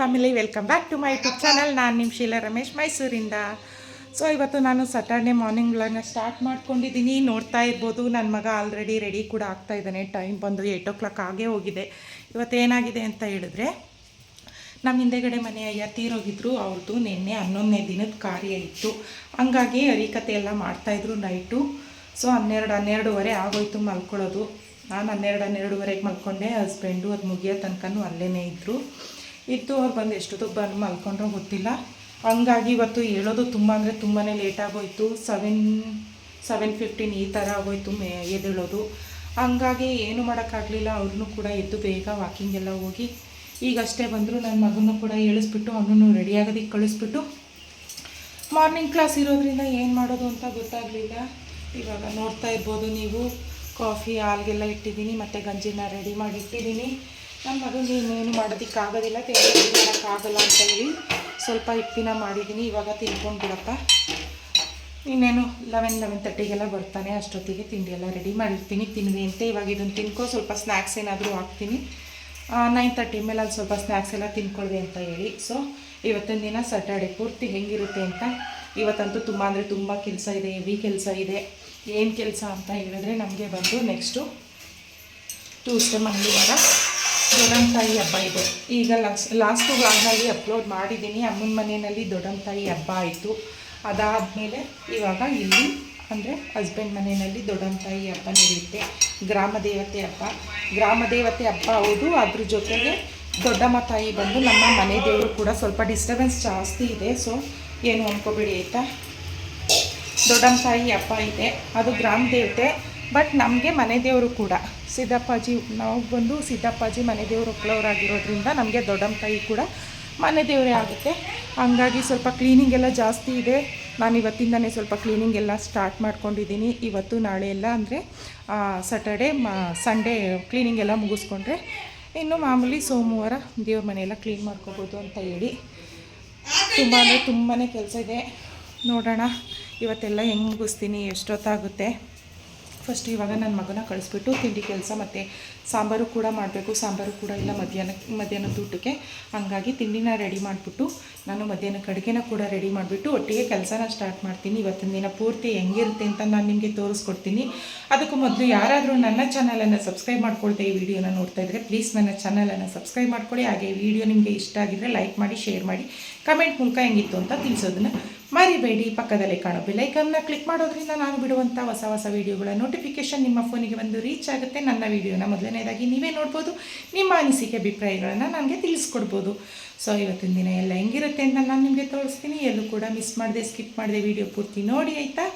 Family welcome back to my YouTube channel ನಾನು ನಿಮ್ಮ ಶೀಲಾ ರಮೇಶ್, ಮೈಸೂರಿಂದ. ಸೊ ಇವತ್ತು ನಾನು ಸಾಟರ್ಡೆ ಮಾರ್ನಿಂಗ್ ವ್ಲಾಗ್ನ ಸ್ಟಾರ್ಟ್ ಮಾಡ್ಕೊಂಡಿದ್ದೀನಿ ನೋಡ್ತಾ ಇರ್ಬೋದು ನನ್ನ ಮಗ ಆಲ್ರೆಡಿ ರೆಡಿ ಕೂಡ ಆಗ್ತಾ ಇದ್ದಾನೆ. ಟೈಮ್ ಬಂದು ಏಯ್ಟ್ ಓ ಕ್ಲಾಕ್ ಆಗೇ ಹೋಗಿದೆ. ಇವತ್ತು ಏನಾಗಿದೆ ಅಂತ ಹೇಳಿದ್ರೆ ನಮ್ಮ ಹಿಂದೆಗಡೆ ಮನೆಯ ತೀರೋಗಿದ್ರು. ಅವ್ರದ್ದು ನಿನ್ನೆ ಹನ್ನೊಂದನೇ ದಿನದ ಕಾರ್ಯ ಇತ್ತು. ಹಂಗಾಗಿ ಹರಿಕತೆ ಎಲ್ಲ ಮಾಡ್ತಾಯಿದ್ರು ನೈಟು. ಸೊ ಹನ್ನೆರಡು, ಹನ್ನೆರಡುವರೆ ಆಗೋಯ್ತು ಮಲ್ಕೊಳ್ಳೋದು. ನಾನು ಹನ್ನೆರಡು, ಹನ್ನೆರಡುವರೆಗೆ ಮಲ್ಕೊಂಡೆ. ಹಸ್ಬೆಂಡು ಅದು ಮುಗಿಯೋ ತನಕನೂ ಅಲ್ಲೇ ಇದ್ದರು ಇತ್ತು ಅವ್ರು ಬಂದು ಎಷ್ಟೊತ್ತಿಗೆ ಬಂದು ಮಲ್ಕೊಂಡ್ರು ಗೊತ್ತಿಲ್ಲ. ಹಂಗಾಗಿ ಇವತ್ತು ಹೇಳೋದು ತುಂಬ ಅಂದರೆ ತುಂಬಾ ಲೇಟ್ ಆಗೋಯ್ತು. ಸೆವೆನ್ ಸೆವೆನ್ ಫಿಫ್ಟೀನ್ ಈ ಥರ ಆಗೋಯ್ತು ಮೇ, ಎದ್ದೇಳೋದು. ಹಂಗಾಗಿ ಏನು ಮಾಡೋಕ್ಕಾಗಲಿಲ್ಲ, ಅವ್ರನ್ನೂ ಕೂಡ ಎದ್ದು ಬೇಗ ವಾಕಿಂಗ್ ಎಲ್ಲ ಹೋಗಿ ಈಗಷ್ಟೇ ಬಂದರು. ನನ್ನ ಮಗನೂ ಕೂಡ ಇಳಿಸ್ಬಿಟ್ಟು ಅವನನ್ನು ರೆಡಿ ಆಗೋದಕ್ಕೆ ಕಳಿಸ್ಬಿಟ್ಟು ಮಾರ್ನಿಂಗ್ ಕ್ಲಾಸ್ ಇರೋದ್ರಿಂದ ಏನು ಮಾಡೋದು ಅಂತ ಗೊತ್ತಾಗಲಿಲ್ಲ. ಇವಾಗ ನೋಡ್ತಾ ಇರ್ಬೋದು ನೀವು. ಕಾಫಿ ಹಾಲ್ಗೆಲ್ಲ ಇಟ್ಟಿದ್ದೀನಿ, ಮತ್ತು ಗಂಜಿನ ರೆಡಿ ಮಾಡಿ ಇಟ್ಟಿದ್ದೀನಿ ನಮ್ಮ ಮಗನಿಗೆ ಇನ್ನೇನು ಮಾಡೋದಕ್ಕಾಗೋದಿಲ್ಲ, ತಿಂಡಿ ಮಾಡೋಕ್ಕಾಗಲ್ಲ ಅಂತ ಹೇಳಿ ಸ್ವಲ್ಪ ಹಿಪ್ಪಿನ ಮಾಡಿದ್ದೀನಿ, ಇವಾಗ ತಿನ್ಕೊಂಡು ಬಿಡಪ್ಪ ಇನ್ನೇನು ಲೆವೆನ್ ಲೆವೆನ್ ತರ್ಟಿಗೆಲ್ಲ ಬರ್ತಾನೆ, ಅಷ್ಟೊತ್ತಿಗೆ ತಿಂಡಿ ಎಲ್ಲ ರೆಡಿ ಮಾಡಿರ್ತೀನಿ ತಿನ್ವಿ ಅಂತ ಇವಾಗ ಇದನ್ನು ತಿನ್ಕೋ, ಸ್ವಲ್ಪ ಸ್ನ್ಯಾಕ್ಸ್ ಏನಾದರೂ ಹಾಕ್ತೀನಿ. ನೈನ್ ತರ್ಟಿ ಮೇಲೆ ಅಲ್ಲಿ ಸ್ವಲ್ಪ ಸ್ನ್ಯಾಕ್ಸ್ ಎಲ್ಲ ತಿನ್ಕೊಳ್ವಿ ಅಂತ ಹೇಳಿ. ಸೊ ಇವತ್ತಿನ ದಿನ ಸ್ಯಾಟರ್ಡೆ ಪೂರ್ತಿ ಹೆಂಗಿರುತ್ತೆ ಅಂತ, ಇವತ್ತಂತೂ ತುಂಬ ಅಂದರೆ ತುಂಬ ಕೆಲಸ ಇದೆ ಹೆವಿ ಕೆಲಸ ಇದೆ. ಏನು ಕೆಲಸ ಅಂತ ಹೇಳಿದ್ರೆ ನಮಗೆ ಬಂದು ನೆಕ್ಸ್ಟು ಟ್ಯೂಸ್ಡೇ ಮಂಗಳವಾರ ದೊಡ್ಡಮ್ಮ ತಾಯಿ ಹಬ್ಬ ಇದೆ. ಈಗ ಲಾಸ್ಟ್ ಲಾಸ್ಟು ವ್ಲಾಗ್ನಲ್ಲಿ ಅಪ್ಲೋಡ್ ಮಾಡಿದ್ದೀನಿ. ಅಮ್ಮನ ಮನೆಯಲ್ಲಿ ದೊಡ್ಡಮ್ಮ ತಾಯಿ ಹಬ್ಬ ಆಯಿತು. ಅದಾದಮೇಲೆ ಇವಾಗ ಇಲ್ಲಿ ಅಂದರೆ ಹಸ್ಬೆಂಡ್ ಮನೆಯಲ್ಲಿ ದೊಡ್ಡಮ್ಮ ತಾಯಿ ಹಬ್ಬ ನಡೆಯುತ್ತೆ. ಗ್ರಾಮ ದೇವತೆ ಹಬ್ಬ. ಗ್ರಾಮ ದೇವತೆ ಹಬ್ಬ ಹೌದು. ಅದ್ರ ಜೊತೆಗೆ ದೊಡ್ಡಮ್ಮ ತಾಯಿ ಬಂದು ನಮ್ಮ ಮನೆ ದೇವರು ಕೂಡ ಸ್ವಲ್ಪ ಡಿಸ್ಟರ್ಬೆನ್ಸ್ ಜಾಸ್ತಿ ಇದೆ. ಸೊ ಏನು ಅಂದ್ಕೋಬೇಡಿ ಆಯಿತಾ? ದೊಡ್ಡಮ್ಮ ತಾಯಿ ಹಬ್ಬ ಇದೆ. ಅದು ಗ್ರಾಮ ದೇವತೆ ಬಟ್ ನಮಗೆ ಮನೆ ದೇವರು ಕೂಡ. ಸಿದ್ದಪ್ಪಾಜಿ, ನಾವು ಬಂದು ಸಿದ್ದಪ್ಪಾಜಿ ಮನೆ ದೇವರು ಒಕ್ಕಲವರಾಗಿರೋದ್ರಿಂದ ನಮಗೆ ದೊಡ್ಡಮ್ಮ ತಾಯಿ ಕೂಡ ಮನೆ ದೇವರೇ ಆಗುತ್ತೆ. ಹಂಗಾಗಿ ಸ್ವಲ್ಪ ಕ್ಲೀನಿಂಗ್ ಎಲ್ಲ ಜಾಸ್ತಿ ಇದೆ. ನಾನು ಇವತ್ತಿಂದನೇ ಸ್ವಲ್ಪ ಕ್ಲೀನಿಂಗ್ ಎಲ್ಲ ಸ್ಟಾರ್ಟ್ ಮಾಡ್ಕೊಂಡಿದ್ದೀನಿ. ಇವತ್ತು, ನಾಳೆ ಎಲ್ಲ ಅಂದರೆ ಸ್ಯಾಟರ್ಡೆ ಮ ಸಂಡೇ ಕ್ಲೀನಿಂಗ್ ಎಲ್ಲ ಮುಗಿಸ್ಕೊಂಡ್ರೆ ಇನ್ನು ಮಾಮೂಲಿ ಸೋಮವಾರ ದೇವ್ರ ಮನೆಯೆಲ್ಲ ಕ್ಲೀನ್ ಮಾಡ್ಕೋಬೋದು ಅಂತ ಹೇಳಿ. ತುಂಬ ಅಂದರೆ ತುಂಬಾ ಕೆಲಸ ಇದೆ. ನೋಡೋಣ, ಇವತ್ತೆಲ್ಲ ಹೆಂಗೆ ಮುಗಿಸ್ತೀನಿ, ಎಷ್ಟೊತ್ತಾಗುತ್ತೆ. ಫಸ್ಟ್ ಇವಾಗ ನನ್ನ ಮಗನ ಕಳಿಸ್ಬಿಟ್ಟು ತಿಂಡಿ ಕೆಲಸ ಮತ್ತು ಸಾಂಬಾರು ಕೂಡ ಮಾಡಬೇಕು. ಸಾಂಬಾರು ಕೂಡ ಇಲ್ಲ ಮಧ್ಯಾಹ್ನ, ಮಧ್ಯಾಹ್ನದ ಊಟಕ್ಕೆ. ಹಂಗಾಗಿ ತಿಂಡಿನ ರೆಡಿ ಮಾಡಿಬಿಟ್ಟು ನಾನು ಮಧ್ಯಾಹ್ನಕ್ಕೆ ಅಡುಗೆನ ಕೂಡ ರೆಡಿ ಮಾಡಿಬಿಟ್ಟು ಒಟ್ಟಿಗೆ ಕೆಲಸನ ಸ್ಟಾರ್ಟ್ ಮಾಡ್ತೀನಿ. ಇವತ್ತಿನ ದಿನ ಪೂರ್ತಿ ಹೆಂಗಿರುತ್ತೆ ಅಂತ ನಾನು ನಿಮಗೆ ತೋರಿಸ್ಕೊಡ್ತೀನಿ. ಅದಕ್ಕೂ ಮೊದಲು ಯಾರಾದರೂ ನನ್ನ ಚಾನಲನ್ನು ಸಬ್ಸ್ಕ್ರೈಬ್ ಮಾಡ್ಕೊಳ್ತಾ ಈ ವಿಡಿಯೋನ ನೋಡ್ತಾ ಇದ್ದರೆ ಪ್ಲೀಸ್ ನನ್ನ ಚಾನಲನ್ನು ಸಬ್ಸ್ಕ್ರೈಬ್ ಮಾಡ್ಕೊಳ್ಳಿ ಹಾಗೆ ವಿಡಿಯೋ ನಿಮಗೆ ಇಷ್ಟ ಆಗಿದ್ದರೆ ಲೈಕ್ ಮಾಡಿ ಶೇರ್ ಮಾಡಿ. ಕಮೆಂಟ್ ಮೂಲಕ ಹೆಂಗಿತ್ತು ಅಂತ ತಿಳಿಸೋದನ್ನು ಮರಿಬೇಡಿ, ಪಕ್ಕದಲ್ಲಿ ಕಾಣೋ ಬೆಲೈಕನ್ನ ಕ್ಲಿಕ್ ಮಾಡೋದ್ರಿಂದ ನಾನು ಬಿಡುವಂಥ ಹೊಸ ಹೊಸ ವೀಡಿಯೋಗಳ ನೋಟಿಫಿಕೇಶನ್ ನಿಮ್ಮ ಫೋನಿಗೆ ಬಂದು ರೀಚ್ ಆಗುತ್ತೆ. ನನ್ನ ವೀಡಿಯೋನ ಮೊದಲನೇದಾಗಿ ನೀವೇ ನೋಡ್ಬೋದು. ನಿಮ್ಮ ಅನಿಸಿಕೆ, ಅಭಿಪ್ರಾಯಗಳನ್ನು ನನಗೆ ತಿಳಿಸ್ಕೊಡ್ಬೋದು. ಸೊ ಇವತ್ತಿನ ದಿನ ಎಲ್ಲ ಹೆಂಗಿರುತ್ತೆ ಅಂತ ನಾನು ನಿಮಗೆ ತೋರಿಸ್ತೀನಿ. ಎಲ್ಲೂ ಕೂಡ ಮಿಸ್ ಮಾಡಿದೆ ಸ್ಕಿಪ್ ಮಾಡಿದೆ ವಿಡಿಯೋ ಪೂರ್ತಿ ನೋಡಿ, ಆಯಿತಾ?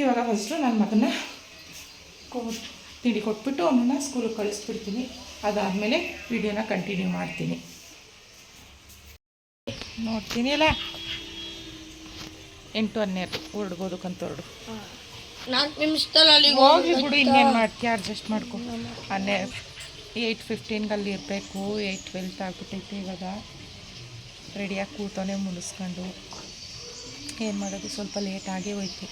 ಇವಾಗ ಫಸ್ಟು ನನ್ನ ಮಗನ ತಿಂಡಿ ಕೊಟ್ಬಿಟ್ಟು ಅವನನ್ನು ಸ್ಕೂಲಿಗೆ ಕಳಿಸ್ಬಿಡ್ತೀನಿ. ಅದಾದಮೇಲೆ ವೀಡಿಯೋನ ಕಂಟಿನ್ಯೂ ಮಾಡ್ತೀನಿ. ನೋಡ್ತೀನಿ ಅಲ್ಲ ಎಂಟು ಹನ್ನೆರಡು ಹೊರಡ್ಬೋದಕ್ಕಂತ ಹೊರಡು ನಾಲ್ಕು ನಿಮಿಷದಲ್ಲಿ ಹೋಗಿ ಬಿಡು ಇನ್ನೇನು ಮಾಡ್ತೀಯ ಅಡ್ಜಸ್ಟ್ ಮಾಡ್ಕೊ. ಹನ್ನೆರಡು ಏಯ್ಟ್ ಫಿಫ್ಟೀನ್ಗೆ ಅಲ್ಲಿ ಇರಬೇಕು ಏಯ್ಟ್ ಟ್ವೆಲ್ತ್ ಆಗ್ಬಿಟ್ಟೈತೆ ಇವಾಗ. ರೆಡಿಯಾಗಿ ಕೂತೋನೆ ಮುಗಿಸ್ಕೊಂಡು ಏನು ಮಾಡೋದು? ಸ್ವಲ್ಪ ಲೇಟ್ ಆಗೇ ಹೋಯ್ತು.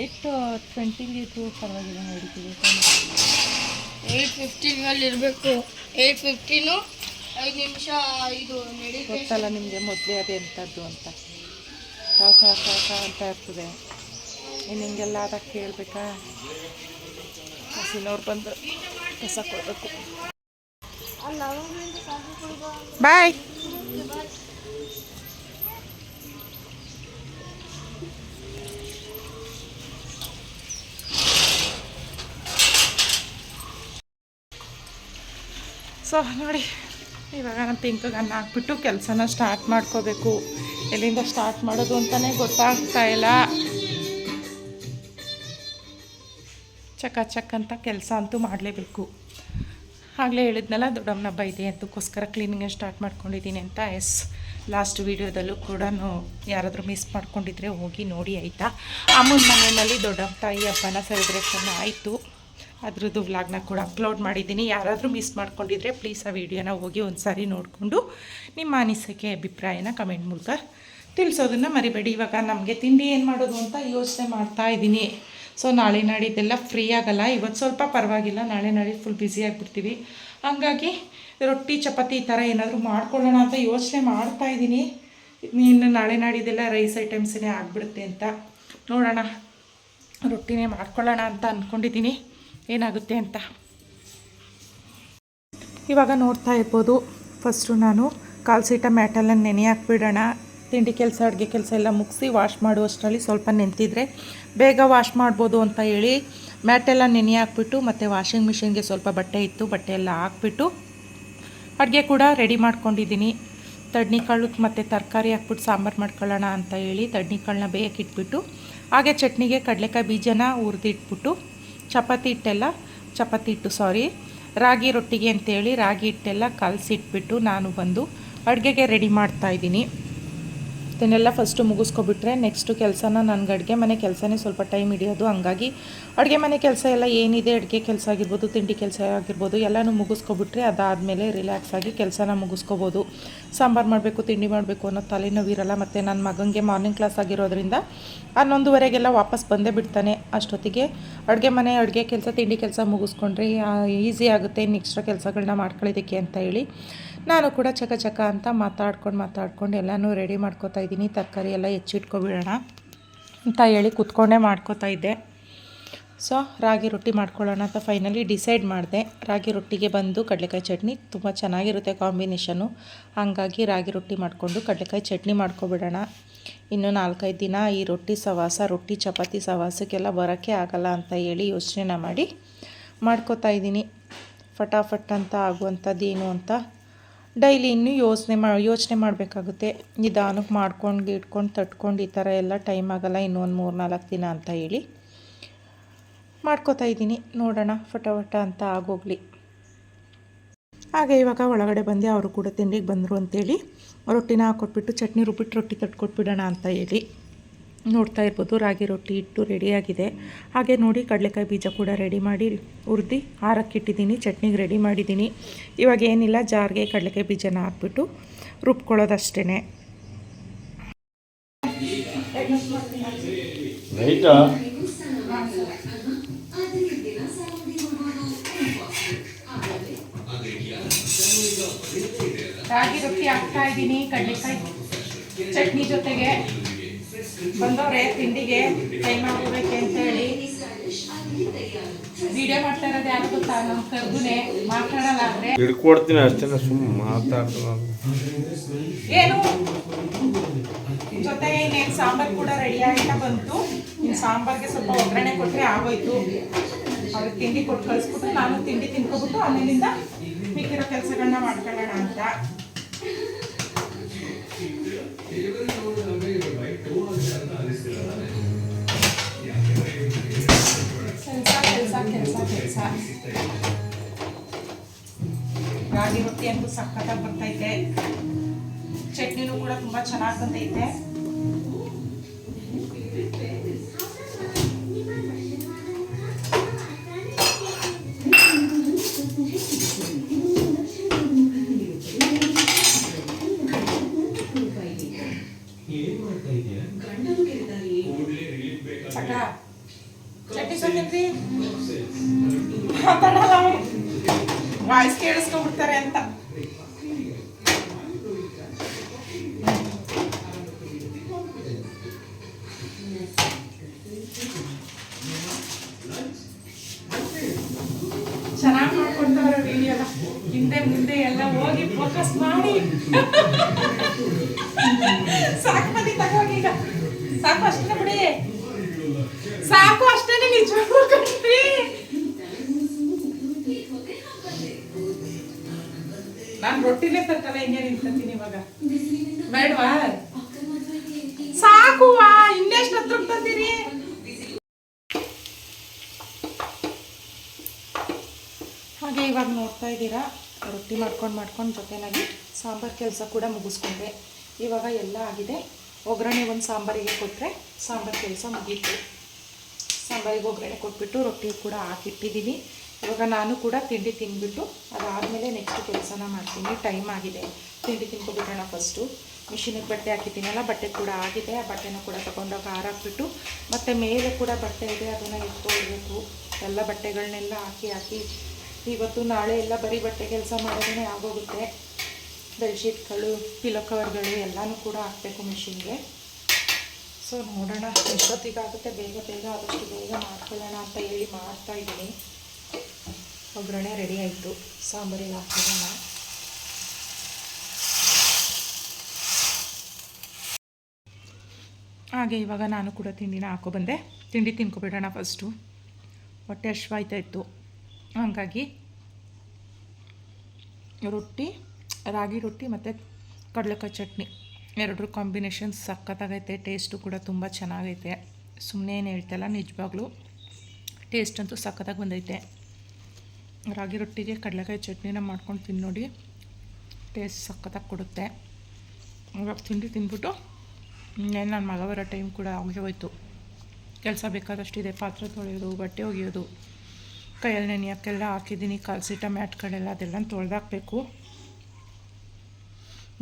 ಏಯ್ಟ್ ಟ್ವೆಂಟಿಗೆ ಇತ್ತು ಪರವಾಗಿಲ್ಲ ನಡೀತೀವಿ ಏಯ್ಟ್ ಫಿಫ್ಟೀನಲ್ಲಿ ಇರಬೇಕು. ಏಯ್ಟ್ ಫಿಫ್ಟೀನು ಗೊತ್ತಲ್ಲ ನಿಮಗೆ ಮೊದಲೇ ಅದೇ ಎಂಥದ್ದು ಅಂತ. ಕಾಕ ಕಾಕ ಅಂತ ಇರ್ತದೆ ಇನ್ನು ಹಿಂಗೆಲ್ಲ ಆದಾಗ ಕೇಳಬೇಕಾ? ಹಸಿನವ್ರು ಬಂದು ಕಸ ಕೊಡಬೇಕು ಬಾಯ್ ಸೊ ನೋಡಿ. ಇವಾಗ ಪಿಂಕ್ಗೆ ಅನ್ನ ಹಾಕ್ಬಿಟ್ಟು ಕೆಲಸನ ಸ್ಟಾರ್ಟ್ ಮಾಡ್ಕೋಬೇಕು. ಎಲ್ಲಿಂದ ಸ್ಟಾರ್ಟ್ ಮಾಡೋದು ಅಂತಲೇ ಗೊತ್ತಾಗ್ತಾ ಇಲ್ಲ. ಚಕ ಚಕ್ ಅಂತ ಕೆಲಸ ಅಂತೂ ಮಾಡಲೇಬೇಕು. ಆಗಲೇ ಹೇಳಿದ್ನಲ್ಲ, ದೊಡ್ಡಮ್ಮನ ಇದೆ ಅದಕ್ಕೋಸ್ಕರ ಕ್ಲೀನಿಂಗ್ ಸ್ಟಾರ್ಟ್ ಮಾಡ್ಕೊಂಡಿದ್ದೀನಿ ಅಂತ. ಎಸ್ ಲಾಸ್ಟ್ ವೀಡಿಯೋದಲ್ಲೂ ಕೂಡ ಯಾರಾದರೂ ಮಿಸ್ ಮಾಡ್ಕೊಂಡಿದ್ರೆ ಹೋಗಿ ನೋಡಿ, ಆಯಿತಾ? ಅಮ್ಮನ ಮನೆಯಲ್ಲಿ ದೊಡ್ಡಮ್ಮ ತಾಯಿ ಹಬ್ಬನ ಸೆಲೆಬ್ರೇಷನ್ ಆಯಿತು. ಅದ್ರದ್ದು ವ್ಲಾಗ್ನ ಕೂಡ ಅಪ್ಲೋಡ್ ಮಾಡಿದ್ದೀನಿ. ಯಾರಾದರೂ ಮಿಸ್ ಮಾಡ್ಕೊಂಡಿದ್ರೆ ಪ್ಲೀಸ್ ಆ ವಿಡಿಯೋನ ಹೋಗಿ ಒಂದು ಸಾರಿ ನೋಡಿಕೊಂಡು ನಿಮ್ಮ ಅನಿಸಿಕೆ, ಅಭಿಪ್ರಾಯನ ಕಮೆಂಟ್ ಮೂಲಕ ತಿಳಿಸೋದನ್ನು ಮರಿಬೇಡಿ. ಇವಾಗ ನಮಗೆ ತಿಂಡಿ ಏನು ಮಾಡೋದು ಅಂತ ಯೋಚನೆ ಮಾಡ್ತಾ ಇದ್ದೀನಿ. ಸೊ ನಾಳೆ ನಾಡಿದ್ದೆಲ್ಲ ಫ್ರೀ ಆಗಲ್ಲ. ಇವತ್ತು ಸ್ವಲ್ಪ ಪರವಾಗಿಲ್ಲ. ನಾಳೆ ನಾಡಿದ್ದು ಫುಲ್ ಬ್ಯುಸಿ ಆಗಿಬಿಡ್ತೀವಿ. ಹಾಗಾಗಿ ರೊಟ್ಟಿ, ಚಪಾತಿ ಈ ಥರ ಏನಾದರೂ ಮಾಡ್ಕೊಳ್ಳೋಣ ಅಂತ ಯೋಚನೆ ಮಾಡ್ತಾ ಇದ್ದೀನಿ. ಇನ್ನು ನಾಳೆ ನಾಡಿದ್ದೆಲ್ಲ ರೈಸ್ ಐಟಮ್ಸೇ ಆಗಿಬಿಡುತ್ತೆ ಅಂತ ನೋಡೋಣ. ರೊಟ್ಟಿನೇ ಮಾಡ್ಕೊಳ್ಳೋಣ ಅಂತ ಅಂದ್ಕೊಂಡಿದ್ದೀನಿ ಏನಾಗುತ್ತೆ ಅಂತ. ಇವಾಗ ನೋಡ್ತಾ ಇರ್ಬೋದು ಫಸ್ಟು ನಾನು ಕಾಲು ಸೀಟ ಮ್ಯಾಟೆಲ್ಲ ನೆನೆ ಹಾಕ್ಬಿಡೋಣ. ತಿಂಡಿ ಕೆಲಸ, ಅಡುಗೆ ಕೆಲಸ ಎಲ್ಲ ಮುಗಿಸಿ ವಾಶ್ ಮಾಡುವಷ್ಟರಲ್ಲಿ ಸ್ವಲ್ಪ ನೆಂತಿದ್ರೆ ಬೇಗ ವಾಶ್ ಮಾಡ್ಬೋದು ಅಂತ ಹೇಳಿ ಮ್ಯಾಟೆಲ್ಲ ನೆನೆ ಹಾಕ್ಬಿಟ್ಟು ಮತ್ತು ವಾಷಿಂಗ್ ಮಿಷಿನ್ಗೆ ಸ್ವಲ್ಪ ಬಟ್ಟೆ ಇತ್ತು, ಬಟ್ಟೆ ಎಲ್ಲ ಹಾಕ್ಬಿಟ್ಟು ಅಡುಗೆ ಕೂಡ ರೆಡಿ ಮಾಡ್ಕೊಂಡಿದ್ದೀನಿ. ತಡ್ನಿಕಾಳು ಮತ್ತು ತರಕಾರಿ ಹಾಕ್ಬಿಟ್ಟು ಸಾಂಬಾರು ಮಾಡ್ಕೊಳ್ಳೋಣ ಅಂತ ಹೇಳಿ ತಡ್ನಿ ಕಾಳನ್ನ ಬೇಯಕ್ಕೆ ಇಟ್ಬಿಟ್ಟು, ಹಾಗೆ ಚಟ್ನಿಗೆ ಕಡಲೆಕಾಯಿ ಬೀಜನ ಹುರಿದಿಟ್ಬಿಟ್ಟು ಚಪಾತಿ ಹಿಟ್ಟೆಲ್ಲ, ಚಪಾತಿ ಹಿಟ್ಟು ಸಾರಿ ರಾಗಿ ರೊಟ್ಟಿಗೆ ಅಂತೇಳಿ ರಾಗಿ ಹಿಟ್ಟೆಲ್ಲ ಕಲಸಿಟ್ಬಿಟ್ಟು ನಾನು ಬಂದು ಅಡುಗೆಗೆ ರೆಡಿ ಮಾಡ್ತಾಯಿದ್ದೀನಿ ಇದನ್ನೆಲ್ಲ ಫಸ್ಟು ಮುಗಿಸ್ಕೊಬಿಟ್ರೆ ನೆಕ್ಸ್ಟು ಕೆಲಸನ ನನಗೆ ಅಡುಗೆ ಮನೆ ಕೆಲಸನೇ ಸ್ವಲ್ಪ ಟೈಮ್ ಹಿಡಿಯೋದು. ಹಂಗಾಗಿ ಅಡುಗೆ ಮನೆ ಕೆಲಸ ಎಲ್ಲ ಏನಿದೆ, ಅಡುಗೆ ಕೆಲಸ ಆಗಿರ್ಬೋದು, ತಿಂಡಿ ಕೆಲಸ ಆಗಿರ್ಬೋದು, ಎಲ್ಲನೂ ಮುಗಿಸ್ಕೊಬಿಟ್ರೆ ಅದಾದಮೇಲೆ ರಿಲ್ಯಾಕ್ಸ್ ಆಗಿ ಕೆಲಸನ ಮುಗಿಸ್ಕೋಬೋದು. ಸಾಂಬಾರು ಮಾಡಬೇಕು, ತಿಂಡಿ ಮಾಡಬೇಕು ಅನ್ನೋ ತಲೆನೋವಿರಲ್ಲ ಮತ್ತು ನನ್ನ ಮಗನಿಗೆ ಮಾರ್ನಿಂಗ್ ಕ್ಲಾಸ್ ಆಗಿರೋದ್ರಿಂದ ಹನ್ನೊಂದುವರೆಗೆಲ್ಲ ವಾಪಸ್ ಬಂದೇ ಬಿಡ್ತಾನೆ. ಅಷ್ಟೊತ್ತಿಗೆ ಅಡುಗೆ ಮನೆ, ಅಡುಗೆ ಕೆಲಸ, ತಿಂಡಿ ಕೆಲಸ ಮುಗಿಸ್ಕೊಂಡ್ರೆ ಈಸಿ ಆಗುತ್ತೆ. ಇನ್ನು ಎಕ್ಸ್ಟ್ರಾ ಕೆಲಸಗಳನ್ನ ಮಾಡ್ಕೊಳ್ಳೋದಕ್ಕೆ ಅಂತ ಹೇಳಿ. ನಾನು ಕೂಡ ಚಕ ಚಕ ಅಂತ ಮಾತಾಡ್ಕೊಂಡು ಮಾತಾಡ್ಕೊಂಡು ಎಲ್ಲನೂ ರೆಡಿ ಮಾಡ್ಕೋತಾ ಇದ್ದೀನಿ. ತರಕಾರಿ ಎಲ್ಲ ಹೆಚ್ಚಿಟ್ಕೊಬಿಡೋಣ ಅಂತ ಹೇಳಿ ಕೂತ್ಕೊಂಡೇ ಮಾಡ್ಕೋತಾ ಇದ್ದೆ. ಸೊ ರಾಗಿ ರೊಟ್ಟಿ ಮಾಡ್ಕೊಳ್ಳೋಣ ಅಂತ ಫೈನಲಿ ಡಿಸೈಡ್ ಮಾಡಿದೆ. ರಾಗಿ ರೊಟ್ಟಿಗೆ ಬಂದು ಕಡಲೆಕಾಯಿ ಚಟ್ನಿ ತುಂಬ ಚೆನ್ನಾಗಿರುತ್ತೆ ಕಾಂಬಿನೇಷನು ಹಾಗಾಗಿ ರಾಗಿ ರೊಟ್ಟಿ ಮಾಡಿಕೊಂಡು ಕಡಲೆಕಾಯಿ ಚಟ್ನಿ ಮಾಡ್ಕೊಬಿಡೋಣ. ಇನ್ನು ನಾಲ್ಕೈದು ದಿನ ಈ ರೊಟ್ಟಿ ಸವಾಸ, ರೊಟ್ಟಿ ಚಪಾತಿ ಸವಾಸಕ್ಕೆಲ್ಲ ಬರೋಕ್ಕೆ ಆಗಲ್ಲ ಅಂತ ಹೇಳಿ ಯೋಚನೆ ಮಾಡಿ ಮಾಡ್ಕೋತಾ ಇದ್ದೀನಿ. ಫಟಾಫಟ್ ಅಂತ ಆಗುವಂಥದ್ದು ಏನು ಅಂತ ಡೈಲಿ ಇನ್ನೂ ಯೋಚನೆ ಮಾ, ಯೋಚನೆ ಮಾಡಬೇಕಾಗುತ್ತೆ. ನಿಧಾನಕ್ಕೆ ಮಾಡ್ಕೊಂಡು, ಇಟ್ಕೊಂಡು, ತಟ್ಕೊಂಡು ಈ ಥರ ಎಲ್ಲ ಟೈಮ್ ಆಗೋಲ್ಲ, ಇನ್ನೊಂದು ಮೂರು ನಾಲ್ಕು ದಿನ ಅಂತ ಹೇಳಿ ಮಾಡ್ಕೋತಾ ಇದ್ದೀನಿ. ನೋಡೋಣ, ಫಟಾಫಟ ಅಂತ ಆಗೋಗ್ಲಿ. ಹಾಗೆ ಇವಾಗ ಒಳಗಡೆ ಬಂದು ಅವರು ಕೂಡ ತಿಂಡಿಗೆ ಬಂದರು ಅಂತೇಳಿ, ರೊಟ್ಟಿನ ಹಾಕ್ಕೊಟ್ಬಿಟ್ಟು ಚಟ್ನಿ ರುಬ್ಬಿಟ್ಟು ರೊಟ್ಟಿ ತಟ್ಕೊಟ್ಬಿಡೋಣ ಅಂತ ಹೇಳಿ. ನೋಡ್ತಾ ಇರ್ಬೋದು. ರಾಗಿ ರೊಟ್ಟಿ ಇಟ್ಟು ರೆಡಿಯಾಗಿದೆ ಹಾಗೆ ನೋಡಿ ಕಡಲೆಕಾಯಿ ಬೀಜ ಕೂಡ ರೆಡಿ ಮಾಡಿ ಹುರಿದು ಹಾರಕ್ಕಿಟ್ಟಿದ್ದೀನಿ ಚಟ್ನಿಗೆ ರೆಡಿ ಮಾಡಿದ್ದೀನಿ. ಇವಾಗ ಏನಿಲ್ಲ ಜಾರ್ಗೆ ಕಡಲೆಕಾಯಿ ಬೀಜನ ಹಾಕ್ಬಿಟ್ಟು ರುಬ್ಕೊಳ್ಳೋದಷ್ಟೇ ರಾಗಿ ರೊಟ್ಟಿ ಹಾಕ್ತಾ ಇದ್ದೀನಿ ಕಡಲೆಕಾಯಿ ಚಟ್ನಿ ಜೊತೆಗೆ. ಬಂದವ್ರೆ ತಿಂಡಿಗೆ ಟೈಮ್ ಆಗೋಬೇಕು ಅಂತ ಹೇಳಿ ವಿಡಿಯೋ ಮಾಡ್ತಾ ಇರೋದು ಯಾರು ಗೊತ್ತಾ? ನಮ್ಮ ಕರ್ಗುನೆ ಮಾತಾಡಲ್ಲ ಅಂದ್ರೆ ಹಿಡ್ಕೊಡ್ತೀನಿ ಅಷ್ಟೇ ಸುಮ್ಮನೆ ಮಾತಾಡ್ತಾನ. ಏನು? ಜೊತೆಗೆ ಇನ್ನೇನು ಸಾಂಬಾರ್ ಕೂಡ ರೆಡಿ ಆಗಿಲ್ಲ ಬಂತು. ಇನ್ನು ಸಾಂಬಾರ್ಗೆ ಸ್ವಲ್ಪ ಒಗ್ಗರಣೆ ಕೊಟ್ಟರೆ ಆಗೋಯ್ತು. ಅವ್ರಿಗೆ ತಿಂಡಿ ಕೊಟ್ಟು ಕಳಿಸ್ಬಿಟ್ಟು ನಾನು ತಿಂಡಿ ತಿನ್ಕೊಬಿಟ್ಟು ಅಲ್ಲಿಂದ ಮಿಕ್ಕಿರೋ ಕೆಲಸಗಳನ್ನ ಮಾಡ್ಕೊಳ್ಳೋಣ ಅಂತ. ರಾಗಿ ರೊಟ್ಟಿ ಅಂತೂ ಸಖತ್ತಾಗಿ ಬರ್ತೈತೆ ಚಟ್ನಿನೂ ಕೂಡ ತುಂಬಾ ಚೆನ್ನಾಗಿ ಬಂದೈತೆ. ಹಾಗೆ ಇವಾಗ ನೋಡ್ತಾ ಇದ್ದೀರಾ, ರೊಟ್ಟಿ ಮಾಡ್ಕೊಂಡು ಮಾಡ್ಕೊಂಡು ಜೊತೆನಾಗಿ ಸಾಂಬಾರು ಕೆಲಸ ಕೂಡ ಮುಗಿಸ್ಕೊಂಡೆ ಇವಾಗ ಎಲ್ಲ ಆಗಿದೆ. ಒಗ್ಗರಣೆ ಒಂದು ಸಾಂಬಾರಿಗೆ ಕೊಟ್ಟರೆ ಸಾಂಬಾರು ಕೆಲಸ ಮುಗೀತು. ಸಾಂಬಾರಿಗೆ ಒಗ್ಗರಣೆ ಕೊಟ್ಬಿಟ್ಟು ರೊಟ್ಟಿ ಕೂಡ ಹಾಕಿಟ್ಟಿದ್ದೀನಿ. ಇವಾಗ ನಾನು ಕೂಡ ತಿಂಡಿ ತಿಂದ್ಬಿಟ್ಟು ಅದಾದಮೇಲೆ ನೆಕ್ಸ್ಟ್ ಕೆಲಸನ ಮಾಡ್ತೀನಿ. ಟೈಮ್ ಆಗಿದೆ. ತಿಂಡಿ ತಿನ್ಕೊಬಿಡೋಣ ಫಸ್ಟು ಮಿಷಿನಿಗೆ ಬಟ್ಟೆ ಹಾಕಿದ್ದೀನಲ್ಲ, ಬಟ್ಟೆ ಕೂಡ ಆಗಿದೆ. ಆ ಬಟ್ಟೆನ ಕೂಡ ತಗೊಂಡೋಗಿ ಹಾರಾಕ್ಬಿಟ್ಟು ಮತ್ತು ಮೇಲೆ ಕೂಡ ಬಟ್ಟೆ ಇದೆ, ಅದನ್ನು ಎತ್ಕೊಳ್ಬೇಕು ಎಲ್ಲ ಬಟ್ಟೆಗಳನ್ನೆಲ್ಲ ಹಾಕಿ ಹಾಕಿ ಇವತ್ತು ನಾಳೆ ಎಲ್ಲ ಬರೀ ಬಟ್ಟೆ ಕೆಲಸ ಮಾಡೋದೇ ಆಗೋಗುತ್ತೆ. ಬೆಡ್ಶೀಟ್ಗಳು, ಪಿಲೋ ಕವರ್ಗಳು ಎಲ್ಲನೂ ಕೂಡ ಹಾಕಬೇಕು ಮಿಷಿನ್ಗೆ. ಸೊ ನೋಡೋಣ ಎಷ್ಟೊತ್ತಿಗಾಗುತ್ತೆ, ಬೇಗ ಬೇಗ ಆದಷ್ಟು ಬೇಗ ಮಾಡ್ಕೊಳ್ಳೋಣ ಅಂತ ಹೇಳಿ ಮಾಡ್ತಾ ಇದ್ದೀನಿ. ಒಗ್ಗರಣೆ ರೆಡಿ ಆಯಿತು ಸಾಂಬಾರಿಗೆ ಹಾಕಿರೋಣ ಹಾಗೆ ಇವಾಗ ನಾನು ಕೂಡ ತಿಂಡಿನ ಹಾಕೊಬಂದೆ ತಿಂಡಿ ತಿನ್ಕೊಬಿಡೋಣ ಫಸ್ಟು ಹೊಟ್ಟೆ ಹಶ್ವಾಯ್ತಾ ಇತ್ತು. ಹಾಗಾಗಿ ರೊಟ್ಟಿ, ರಾಗಿ ರೊಟ್ಟಿ ಮತ್ತು ಕಡಲೆಕಾಯಿ ಚಟ್ನಿ. ಎರಡರ ಕಾಂಬಿನೇಷನ್ ಸಖತ್ತಾಗೈತೆ ಟೇಸ್ಟು ಕೂಡ ತುಂಬ ಚೆನ್ನಾಗೈತೆ. ಸುಮ್ಮನೆ ಏನು ಹೇಳ್ತಲ್ಲ ನಿಜವಾಗ್ಲೂ ಟೇಸ್ಟ್ ಅಂತೂ ಸಖತ್ತಾಗಿ ಬಂದೈತೆ. ರಾಗಿ ರೊಟ್ಟಿಗೆ ಕಡಲೆಕಾಯಿ ಚಟ್ನಿನ ಮಾಡ್ಕೊಂಡು ತಿನ್ನೋಡಿ ನೋಡಿ ಟೇಸ್ಟ್ ಸಖತ್ತಾಗಿ ಕೊಡುತ್ತೆ. ಇವಾಗ ತಿಂಡಿ ತಿಂದ್ಬಿಟ್ಟು ಇನ್ನೇನು ನನ್ನ ಮಗ ಬರೋ ಟೈಮ್ ಕೂಡ ಆಗಿ ಹೋಯ್ತು. ಕೆಲಸ ಬೇಕಾದಷ್ಟಿದೆ, ಪಾತ್ರೆ ತೊಳೆಯೋದು, ಬಟ್ಟೆ ಒಗೆಯೋದು. ಕೈಯಲ್ಲಿ ನೆನೆಯೋಕ್ಕೆಲ್ಲ ಹಾಕಿದ್ದೀನಿ ಕಲಸಿ ಮ್ಯಾಟ್ಗಳೆಲ್ಲ ಅದೆಲ್ಲ ತೊಳೆದಾಕಬೇಕು.